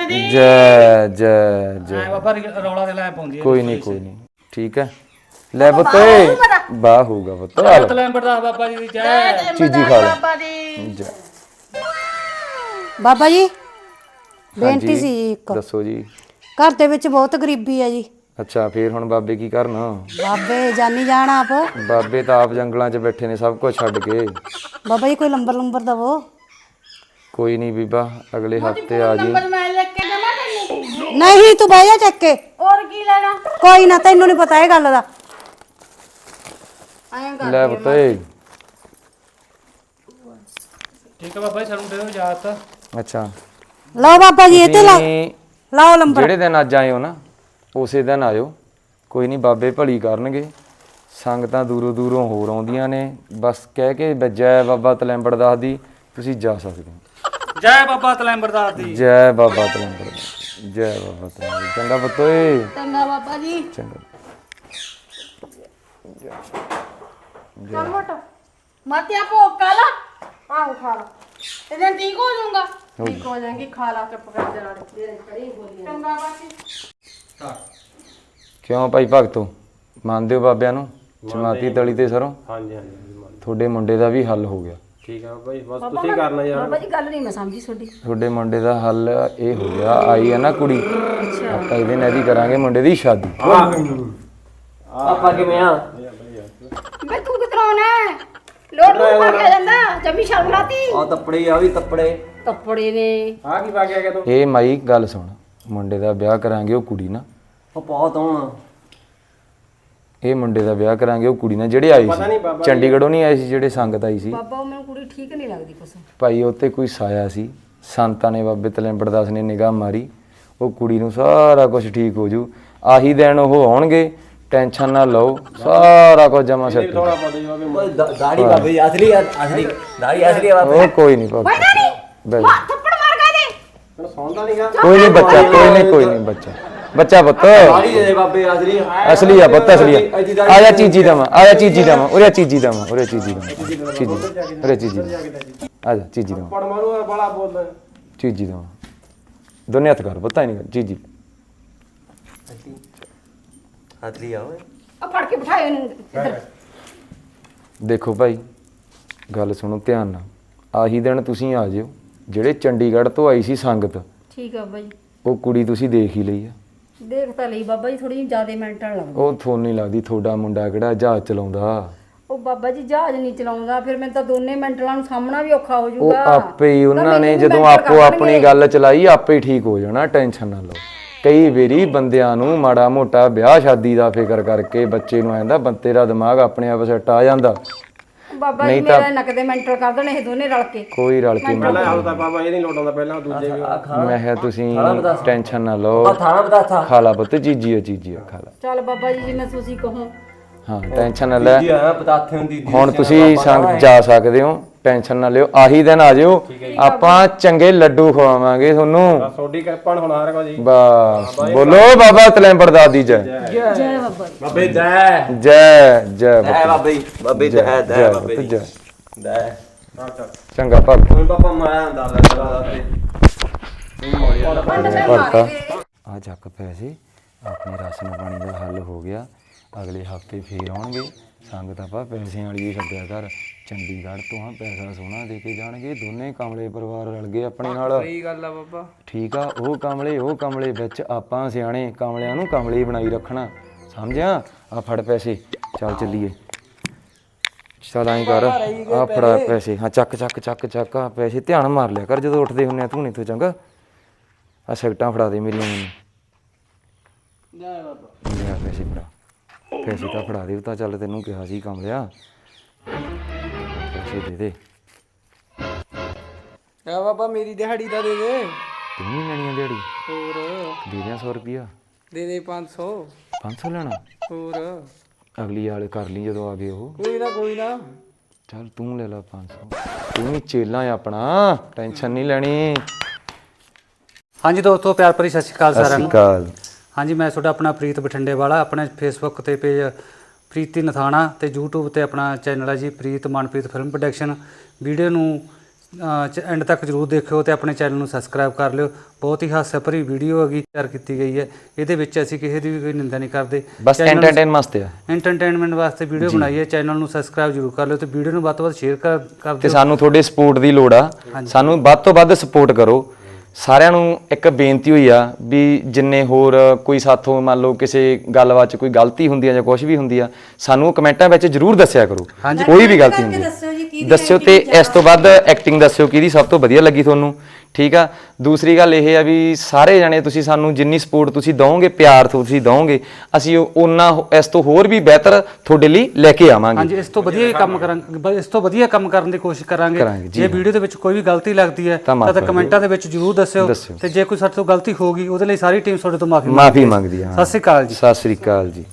ਜੀ। ਜੈ ਜੈ ਜੈ। ਐ ਬਾਬਾ ਰੀ- ਰੌਲਾ ਤੇ ਲੈ ਪਾਉਂਦੀ ਹੈ। ਕੋਈ ਨਹੀਂ ਕੋਈ ਨਹੀਂ ਠੀਕ ਹੈ। ਲੈ ਪੁੱਤ। ਬਾਹ ਹੋਊਗਾ ਪੁੱਤ ਆ ਲੈ। ਤਲੈਂਬੜ ਦਾ ਬਾਬਾ ਜੀ ਦੀ ਜੈ। ਚੀਜੀ ਖਾ ਲੈ ਬਾਬਾ ਜੀ। ਜੈ। ਬਾਬਾ ਜੀ ਬੇਨਤੀ ਹਾਂਜੀ, ਸੀ ਜੀ ਇੱਕ। ਦੱਸੋ ਜੀ। ਘਰ ਦੇ ਵਿੱਚ ਬਹੁਤ ਗਰੀਬੀ ਹੈ ਜੀ। ਅੱਛਾ ਫੇਰ ਹੁਣ ਬਾਬੇ ਕੀ ਕਰਨ? ਬਾਬੇ ਜਾਨੀ ਜਾਣ ਆਪ। ਬਾਬੇ ਤਾਂ ਆਪ ਜੰਗਲਾਂ 'ਚ ਬੈਠੇ ਨੇ ਸਭ ਕੁਝ ਛੱਡ ਕੇ। ਬਾਬਾ ਜੀ ਕੋਈ ਲੰਬਰ ਲੰਬਰ ਦਵੋ। ਕੋਈ ਨਹੀਂ ਬੀਬਾ ਅਗਲੇ ਹਫ਼ਤੇ ਆ ਜੀ। ਮੈਂ ਲੈ ਕੇ ਦੇਵਾਂ ਤੈਨੂੰ? ਨਹੀਂ ਤੂੰ ਬਹਿ ਜਾ ਚੱਕ ਕੇ। ਹੋਰ ਕੀ ਲੈਣਾ? ਕੋਈ ਨਾ ਤੈਨੂੰ ਨਹੀਂ ਪਤਾ ਇਹ ਗੱਲ ਦਾ। ਐਂ ਲੈ ਏ ਠੀਕ ਹੈ ਬਾਬਾ ਜੀ ਸਾਨੂੰ ਦਿਓ ਇਜਾਜ਼ਤ। ਅੱਛਾ। ਲਓ ਬਾਬਾ ਜੀ ਇਹ ਤੇ ਲਾਓ ਤੁਸੀਂ ਲਾਓ ਲੰਬਰ। ਜਿਹੜੇ ਦਿਨ ਅੱਜ ਆਏ ਹੋ ਨਾ ਉਸੇ ਦਿਨ ਆਇਓ। ਕੋਈ ਨਹੀਂ ਬਾਬੇ ਭਲੀ ਕਰਨਗੇ। ਸੰਗਤਾਂ ਦੂਰੋਂ ਦੂਰੋਂ ਹੋਰ ਆਉਂਦੀਆਂ ਨੇ। ਬਸ ਕਹਿ ਕੇ ਬ- ਜੈ ਬਾਬਾ ਤਲੈਂਬੜ ਦਾਸ ਦੀ ਤੁਸੀਂ ਜਾ ਸਕਦੇ ਹੋ। ਜੈ ਬਾਬਾ ਤਲੈਂਬੜ ਦਾਸ ਦੀ। ਜੈ ਬਾਬਾ ਤਲੈਂਬੜ ਦਾਸ। ਜੈ ਬਾਬਾ ਤਲੈਂਬੜ ਚੰਗਾ ਪੁੱਤ ਓਏ। ਚੰਗਾ ਬਾਬਾ ਜੀ। ਚੰਗਾ। ਚੱਲ ਮੋਟਾ। ਮਾਤਿਆ ਭੋਗ ਕਾ ਲਾ। ਆਹ ਖਾ ਲਾ। ਤੇ ਦਿਨ ਠੀਕ ਹੋ ਜਾਊਗਾ। ਠੀਕ ਹੋ ਜਾਏਗੀ ਖਾ ਲਾ ਚੁੱਪ ਕਰ ਜਾ ਨਾਲੇ। ਖੜੀ ਬੋਲੀ ਚੰਗਾ ਬਾਕੀ ਕਿਉਂ ਭਾਈ ਭਗਤੋ? ਮੰਨਦੇ ਹੋ ਬਾਬਿਆਂ ਨੂੰ? ਜਮਾਤੀ ਤਲੀ ਤੇ ਸਰੋਂ? ਹਾਂਜੀ ਹਾਂਜੀ ਤੁਹਾਡੇ ਮੁੰਡੇ ਦਾ ਵੀ ਹੱਲ ਹੋ ਗਿਆ। ਠੀਕ ਆ ਜੀ ਬਸ ਤੁਸੀਂ ਕਰਨਾ ਯਾਰ। ਬਾਬਾ ਜੀ ਗੱਲ ਨਹੀਂ ਮੈਂ ਸਮਝੀ ਤੁਹਾਡੀ। ਤੁਹਾਡੇ ਮੁੰਡੇ ਦਾ ਹੱਲ ਇਹ ਹੋ ਗਿਆ ਆਈ ਹੈ ਨਾ ਕੁੜੀ। ਆਪਾਂ ਇਹਦੇ ਨਾਲ ਹੀ ਕਰਾਂਗੇ ਮੁੰਡੇ ਦੀ ਸ਼ਾਦੀ। ਪਾਪਾ ਕਿਵੇਂ ਆ? ਬੇ ਤੂੰ ਕਿਧਰੋਂ ਆਉਣਾ ਹੈ? ਲੋਟ ਲੋਟ ਪਾ ਕੇ ਜਾਂਦਾ ਜਮੀ ਸ਼ਰਮ ਲਾਤੀ ਆ ਤੱਪੜੇ ਆ ਵੀ ਤੱਪੜੇ। ਕੱਪੜੇ ਨੇ। ਆ ਕੀ ਪਾ ਕੇ ਆ ਗਿਆ ਤੂੰ? ਇਹ ਮਾਈ ਗੱਲ ਸੁਣ। ਮੁੰਡੇ ਦਾ ਵਿਆਹ ਕਰਾਂਗੇ ਉਹ ਕੁੜੀ ਨਾਲ। ਉਹ ਬਹੁਤ ਹੋਣ। ਇਹ ਮੁੰਡੇ ਦਾ ਵਿਆਹ ਕਰਾਂਗੇ ਉਹ ਕੁੜੀ ਨਾਲ। ਜਿਹੜੇ ਆਏ ਸੀ। ਚੰਡੀਗੜ੍ਹੋਂ ਨਹੀਂ ਆਏ ਸੀ ਜਿਹੜੇ ਸੰਗਤ ਆਈ ਸੀ। ਬਾਬਾ ਉਹ ਮੈਨੂੰ ਕੁੜੀ ਠੀਕ ਨਹੀਂ ਲੱਗਦੀ ਕੁਛ। ਭਾਈ ਉੱਤੇ ਕੋਈ ਸਾਇਆ ਸੀ। ਸੰਤਾਂ ਨੇ ਬਾਬੇ ਤਲੈਂਬੜ ਦਾਸ ਨੇ ਨਿਗਾਹ ਮਾਰੀ। ਉਹ ਕੁੜੀ ਨੂੰ ਸਾਰਾ ਕੁਝ ਠੀਕ ਹੋ ਜੂ। ਆਹੀ ਦਿਨ ਉਹ ਆਉਣਗੇ ਟੈਨਸ਼ਨ ਨਾ ਲਓ। ਸਾਰਾ ਕੁਝ ਜਮਾ ਸੈੱਟ ਥੋੜਾ ਓਏ ਦਾੜੀ ਬਾਬੇ ਅਸਲੀ ਅਸਲੀ ਦਾੜੀ ਅਸਲੀ ਬਾਬੇ। ਉਹ ਕੋਈ ਨਹੀਂ ਬਾਬਾ। ਬੈਠ। ਸੌਂਦਾ ਨਹੀਂਗਾ ਕੋਈ ਨਹੀਂ ਬੱਚਾ ਕੋਈ ਨਹੀਂ ਕੋਈ ਨਹੀਂ ਬੱਚਾ। ਬੱਚਾ ਪੁੱਤ। ਦਾੜੀ ਦੇ ਦੇ ਬਾਬੇ ਅਸਲੀ। ਆ। ਅਸਲੀ ਆ ਪੁੱਤ ਅਸਲੀ ਆ। ਆ ਜਾ ਚੀਜੀ ਦਵਾ ਆ ਜਾ ਚੀਜੀ ਦਵਾ ਉਰੇ ਚੀਜੀ ਦਵਾ ਉਰੇ ਚੀਜੀ ਦਵਾ ਚੀਜੀ ਉਰੇ ਚੀਜੀ। ਆ ਜਾ ਚੀਜੀ ਦਵਾ ਪੜ ਮਾਰੂ ਬੜਾ ਬੋਲਦਾ ਚੀਜੀ ਦਵਾ ਦੋਨੇ ਹੱਥ ਕਰ ਪਤਾ ਹੀ ਨਹੀਂ ਚੀਜੀ। ਅਸਲੀ। ਆ ਓਏ। ਆ ਫੜ ਕੇ ਬਿਠਾਇਓ ਇਹਨੂੰ। ਇੱਧਰ ਦੇਖੋ ਭਾਈ ਗੱਲ ਸੁਣੋ ਧਿਆਨ ਨਾਲ। ਆਹੀ ਦਿਨ ਤੁਸੀਂ ਆ ਜਿਓ। ਜਿਹੜੇ ਚੰਡੀਗੜ੍ਹ ਤੋਂ ਆਈ ਸੀ ਸੰਗਤ ਠੀਕ ਆ ਜੀ ਉਹ ਕੁੜੀ ਤੁਸੀਂ ਦੇਖ ਹੀ ਲਈ ਆ। ਦੇਖ ਤਾਂ ਲਈ ਬਾਬਾ ਜੀ ਥੋੜੀ ਜਿਹੀ ਜ਼ਿਆਦਾ ਮੈਂਟਲ ਲੱਗਦੀ ਉਹ ਤੁਹਾਨੂੰ ਨਹੀਂ ਲੱਗਦੀ ਤੁਹਾਡਾ ਮੁੰਡਾ ਕਿਹੜਾ ਜਹਾਜ਼ ਚਲਾਉਂਦਾ? ਉਹ ਬਾਬਾ ਜੀ ਜਹਾਜ਼ ਨਹੀਂ ਚਲਾਉਂਦਾ ਫਿਰ ਮੈਨੂੰ ਤਾਂ ਦੋਨੇ ਮੈਂਟਲਾਂ ਨੂੰ ਸਾਹਮਣਾ ਵੀ ਔਖਾ ਹੋ ਉਹ ਜਾਊਗਾ। ਆਪੇ ਹੀ ਉਹਨਾਂ ਨੇ ਜਦੋਂ ਆਪੋ ਆਪਣੀ। ਗੱਲ ਚਲਾਈ ਆਪੇ ਹੀ ਠੀਕ ਹੋ ਜਾਣਾ ਟੈਨਸ਼ਨ ਨਾ ਲਓ। ਕਈ ਵਾਰੀ ਬੰਦਿਆਂ ਨੂੰ ਮਾੜਾ ਮੋਟਾ ਵਿਆਹ ਸ਼ਾਦੀ ਦਾ ਫਿਕਰ ਕਰਕੇ ਬੱਚੇ ਨੂੰ ਆਂਦਾ ਬੰਦੇ ਦਾ ਦਿਮਾਗ ਆਪਣੇ ਆਪ ਸੈੱਟ ਆ ਜਾਂਦਾ। ਬਾਬਾ ਜੀ ਮੇਰਾ ਨੱਕ ਦੇ ਮੈਂਟਲ ਕਰ ਦੇਣ ਇਹ ਦੋਨੇ ਰਲ ਕੇ। ਕੋਈ ਰਲ ਕੇ ਪਹਿਲਾਂ ਆਉਂਦਾ ਬਾਬਾ ਇਹ ਨਹੀਂ ਲੋਟਾਉਂਦਾ ਪਹਿਲਾਂ ਦੂਜੇ ਵੀ ਮੈਂ ਕਿਹਾ ਤੁਸੀਂ ਟੈਨਸ਼ਨ ਨਾ ਲਓ। ਥਾਣਾ ਬਤਾ ਥਾ। ਖਾ ਲਾ ਪੁੱਤ ਚੀਜੀ ਚੀਜੀ ਖਾ ਲਾ। ਚੱਲ ਬਾਬਾ ਜੀ ਜਿਵੇਂ ਤੁਸੀਂ ਕਹੋ। ਹਾਂ ਟੈਨਸ਼ਨ ਨਾ ਲੈ। ਜੀ ਆ ਬਤਾਥੇ ਹੁੰਦੀ ਹੁਣ ਤੁਸੀਂ ਸੰਗ ਜਾ ਸਕਦੇ ਹੋ। ਟੈਨਸ਼ਨ ਨਾ ਲਿਓ ਆਹੀ ਦਿਨ ਆ ਜਿਓ। ਆਪਾਂ ਚੰਗੇ ਲੱਡੂ ਖਵਾਵਾਂਗੇ ਤੁਹਾਨੂੰ। ਸੋਡੀ ਕਿਰਪਾ ਹੁਣ ਹਾਰ ਕੋ ਜੀ ਬਸ। ਬੋਲੋ ਬਾਬਾ ਤਲੈਂਬੜ ਦਾਦੀ ਜੈ। ਜੈ। ਬਾਬਾ ਜੀ। ਬਾਬੇ ਜੈ। ਜੈ ਜੈ ਜੈ ਬੱਬੂ। ਬਾਬੇ ਬਾਬੇ ਜੈ ਜੈ ਜੈ ਬਾਬੇ ਜੈ। ਜੈ। ਚੰਗਾ ਭਗਤ ਹੁਣ ਬਾਬਾ ਮਾਇਆ ਦਾ ਲੱਗਾ ਤੇ। ਆ ਚੱਕ ਪੈਸੇ ਆਪਣੇ ਰਾਸ਼ਨ ਪਾਣੀ ਦਾ ਹੱਲ ਹੋ ਗਿਆ। ਅਗਲੇ ਹਫ਼ਤੇ ਫੇਰ ਆਉਣਗੇ। ਸੰਗਤ ਆਪਾਂ ਪੈਸਿਆਂ ਵਾਲੀ ਹੀ ਸੱਦਿਆ ਕਰ। ਚੰਡੀਗੜ੍ਹ ਤੋਂ ਆ ਪੈਸਾ ਸੋਨਾ ਦੇ ਕੇ ਜਾਣਗੇ। ਦੋਨੇ ਕਮਲੇ ਪਰਿਵਾਰ ਰਲ ਗਏ ਆਪਣੇ ਨਾਲ। ਸਹੀ ਗੱਲ ਆ ਬਾਬਾ। ਠੀਕ ਆ ਉਹ ਕਮਲੇ ਉਹ ਕਮਲੇ ਵਿੱਚ ਆਪਾਂ ਸਿਆਣੇ। ਕਮਲਿਆਂ ਨੂੰ ਕਮਲੇ ਹੀ ਬਣਾਈ ਰੱਖਣਾ। ਸਮਝਿਆ? ਆ ਫੜ ਪੈਸੇ ਚੱਲ ਚੱਲੀਏ। ਚੱਲ ਐਂ ਕਰ ਆ ਫੜਾ ਪੈਸੇ। ਹਾਂ ਚੱਕ ਚੱਕ ਚੱਕ ਚੱਕ ਆ ਪੈਸੇ ਧਿਆਨ ਮਾਰ ਲਿਆ ਕਰ। ਜਦੋਂ ਉੱਠਦੇ ਹੁੰਨੇ ਆ ਤੂੰ ਨਹੀਂ ਤੂੰ ਚੰਗਾ। ਆ ਸਿਗਟਾਂ ਫੜਾ ਦੇ ਮੇਰੀਆਂ ਮੈਨੂੰ। ਜੈ ਬਾਬਾ। ਲਿਆ ਪੈਸੇ ਫੜਾ। ਪੈਸੇ ਤਾਂ ਫੜਾ ਦੇ ਉਹ ਤਾਂ ਚੱਲ ਤੈਨੂੰ ਕਿਹਾ ਸੀ ਕਮਲਿਆ। ਪੈਸੇ ਦੇ ਦੇ ਆ ਬਾਬਾ ਮੇਰੀ ਦਿਹਾੜੀ ਦਾ ਦੇ ਦੇ। ਤੂੰ ਨਹੀਂ ਲੈਣੀ ਆ ਦਿਹਾੜੀ? ਹੋਰ? ਦੇ ਦਿਆਂ 100 ਰੁਪਿਆ ਦੇ ਦੇ 500 500 ਲੈਣਾ? ਹੋਰ? ਅਗਲੀ ਵਾਲੇ ਕਰ ਲਈ ਜਦੋਂ ਆ ਗਏ ਉਹ। ਕੋਈ ਨਾ ਕੋਈ ਨਾ। ਚੱਲ ਤੂੰ ਲੈ ਲਾ 500 ਤੂੰ ਵੀ ਚੇਲਾ ਹੈ ਆਪਣਾ ਟੈਨਸ਼ਨ ਨਹੀਂ ਲੈਣੀ। ਹਾਂਜੀ ਦੋਸਤੋ ਪਿਆਰ ਭਰੀ ਸਤਿ ਸ਼੍ਰੀ ਅਕਾਲ ਸਤਿ ਸਾਰਿਆਂ ਸ਼੍ਰੀ ਨੂੰ ਅਕਾਲ। ਹਾਂਜੀ ਮੈਂ ਤੁਹਾਡਾ ਆਪਣਾ ਪ੍ਰੀਤ ਬਠਿੰਡੇ ਵਾਲਾ ਆਪਣੇ ਫੇਸਬੁੱਕ ਤੇ ਪੇਜ ਪ੍ਰੀਤੀ ਨਥਾਣਾ ਤੇ YouTube ਤੇ ਆਪਣਾ ਚੈਨਲ ਹੈ ਜੀ Preet Manpreet film production video ਨੂੰ ਐਂਡ ਤੱਕ ਜਰੂਰ ਦੇਖਿਓ ਤੇ ਆਪਣੇ ਚੈਨਲ ਨੂੰ ਸਬਸਕ੍ਰਾਈਬ ਕਰ ਲਿਓ। ਬਹੁਤ ਹੀ ਹਾਸਾ ਭਰੀ ਵੀਡੀਓ ਹੈਗੀ ਤਿਆਰ ਕੀਤੀ ਗਈ ਹੈ। ਇਹਦੇ ਵਿੱਚ ਅਸੀਂ ਕਿਸੇ ਦੀ ਵੀ ਕੋਈ ਨਿੰਦਾ ਨਹੀਂ ਕਰਦੇ। ਬਸ ਐਂਟਰਟੇਨ ਵਾਸਤੇ ਆ। ਐਂਟਰਟੇਨਮੈਂਟ ਵਾਸਤੇ ਵੀਡੀਓ ਬਣਾਈ ਹੈ ਚੈਨਲ ਨੂੰ ਸਬਸਕ੍ਰਾਈਬ ਜਰੂਰ ਕਰ ਲਿਓ ਤੇ ਵੀਡੀਓ ਨੂੰ ਵੱਧ ਤੋਂ ਵੱਧ ਸ਼ੇਅਰ ਕਰ ਕਰ ਤੇ ਦਿਓ। ਸਾਨੂੰ ਤੁਹਾਡੇ ਸਪੋਰਟ ਦੀ ਲੋੜ ਆ। ਸਾਨੂੰ ਵੱਧ ਤੋਂ ਵੱਧ ਸਪੋਰਟ ਕਰੋ। ਸਾਰਿਆਂ ਨੂੰ ਇੱਕ ਬੇਨਤੀ ਹੋਈ ਆ ਵੀ ਜਿੰਨੇ ਹੋਰ ਕੋਈ ਸਾਥੋਂ ਮੰਨ ਲਓ ਕਿਸੇ ਗੱਲਬਾਤ 'ਚ ਕੋਈ ਗਲਤੀ ਹੁੰਦੀ ਆ ਜਾਂ ਕੁਝ ਵੀ ਹੁੰਦੀ ਆ ਸਾਨੂੰ ਕਮੈਂਟਾਂ ਵਿੱਚ ਜਰੂਰ ਦੱਸਿਆ ਕਰੋ। ਕੋਈ ਵੀ ਗਲਤੀ ਹੁੰਦੀ ਆ। ਦੱਸਿਓ ਤੇ ਇਸ ਤੋਂ ਵੱਧ ਐਕਟਿੰਗ ਦੱਸਿਓ ਕਿਹਦੀ ਸਭ ਤੋਂ ਵਧੀਆ ਲੱਗੀ ਤੁਹਾਨੂੰ। ਠੀਕ ਆ? ਦੂਸਰੀ ਗੱਲ ਇਹ ਆ ਵੀ ਸਾਰੇ ਜਣੇ ਤੁਸੀਂ ਸਾਨੂੰ ਜਿੰਨੀ ਸਪੋਰਟ ਤੁਸੀਂ ਦਿਓਗੇ ਪਿਆਰ ਤੁਸੀਂ ਦਿਓਗੇ ਅਸੀਂ ਉਹਨਾਂ ਇਸ ਤੋਂ ਹੋਰ ਵੀ ਬਿਹਤਰ ਤੁਹਾਡੇ ਲਈ ਲੈ ਕੇ ਆਵਾਂਗੇ। ਹਾਂਜੀ ਇਸ ਤੋਂ ਵਧੀਆ ਹੀ ਕੰਮ ਕਰਾਂਗੇ ਇਸ ਤੋਂ ਵਧੀਆ ਕੰਮ ਕਰਨ ਦੀ ਕੋਸ਼ਿਸ਼ ਕਰਾਂਗੇ। ਜੀ। ਵੀਡੀਓ ਦੇ ਵਿੱਚ ਕੋਈ ਵੀ ਗਲਤੀ ਲੱਗਦੀ ਹੈ ਤਾਂ ਕਮੈਂਟਾਂ ਦੇ ਵਿੱਚ ਜਰੂਰ ਦੱਸਿਓ। ਤੇ ਜੇ ਕੋਈ ਸਾਡੇ ਤੋਂ ਗਲਤੀ ਹੋ ਗਈ ਉਹਦੇ ਲਈ ਸਾਰੀ ਟੀਮ ਤੁਹਾਡੇ ਤੋਂ ਮਾਫੀ ਮਾਫੀ ਮੰਗਦੀ ਆ ਸਤਿ ਸ਼੍ਰੀ ਅਕਾਲ ਜੀ। ਸਤਿ ਸ੍ਰੀ ਅਕਾਲ ਜੀ।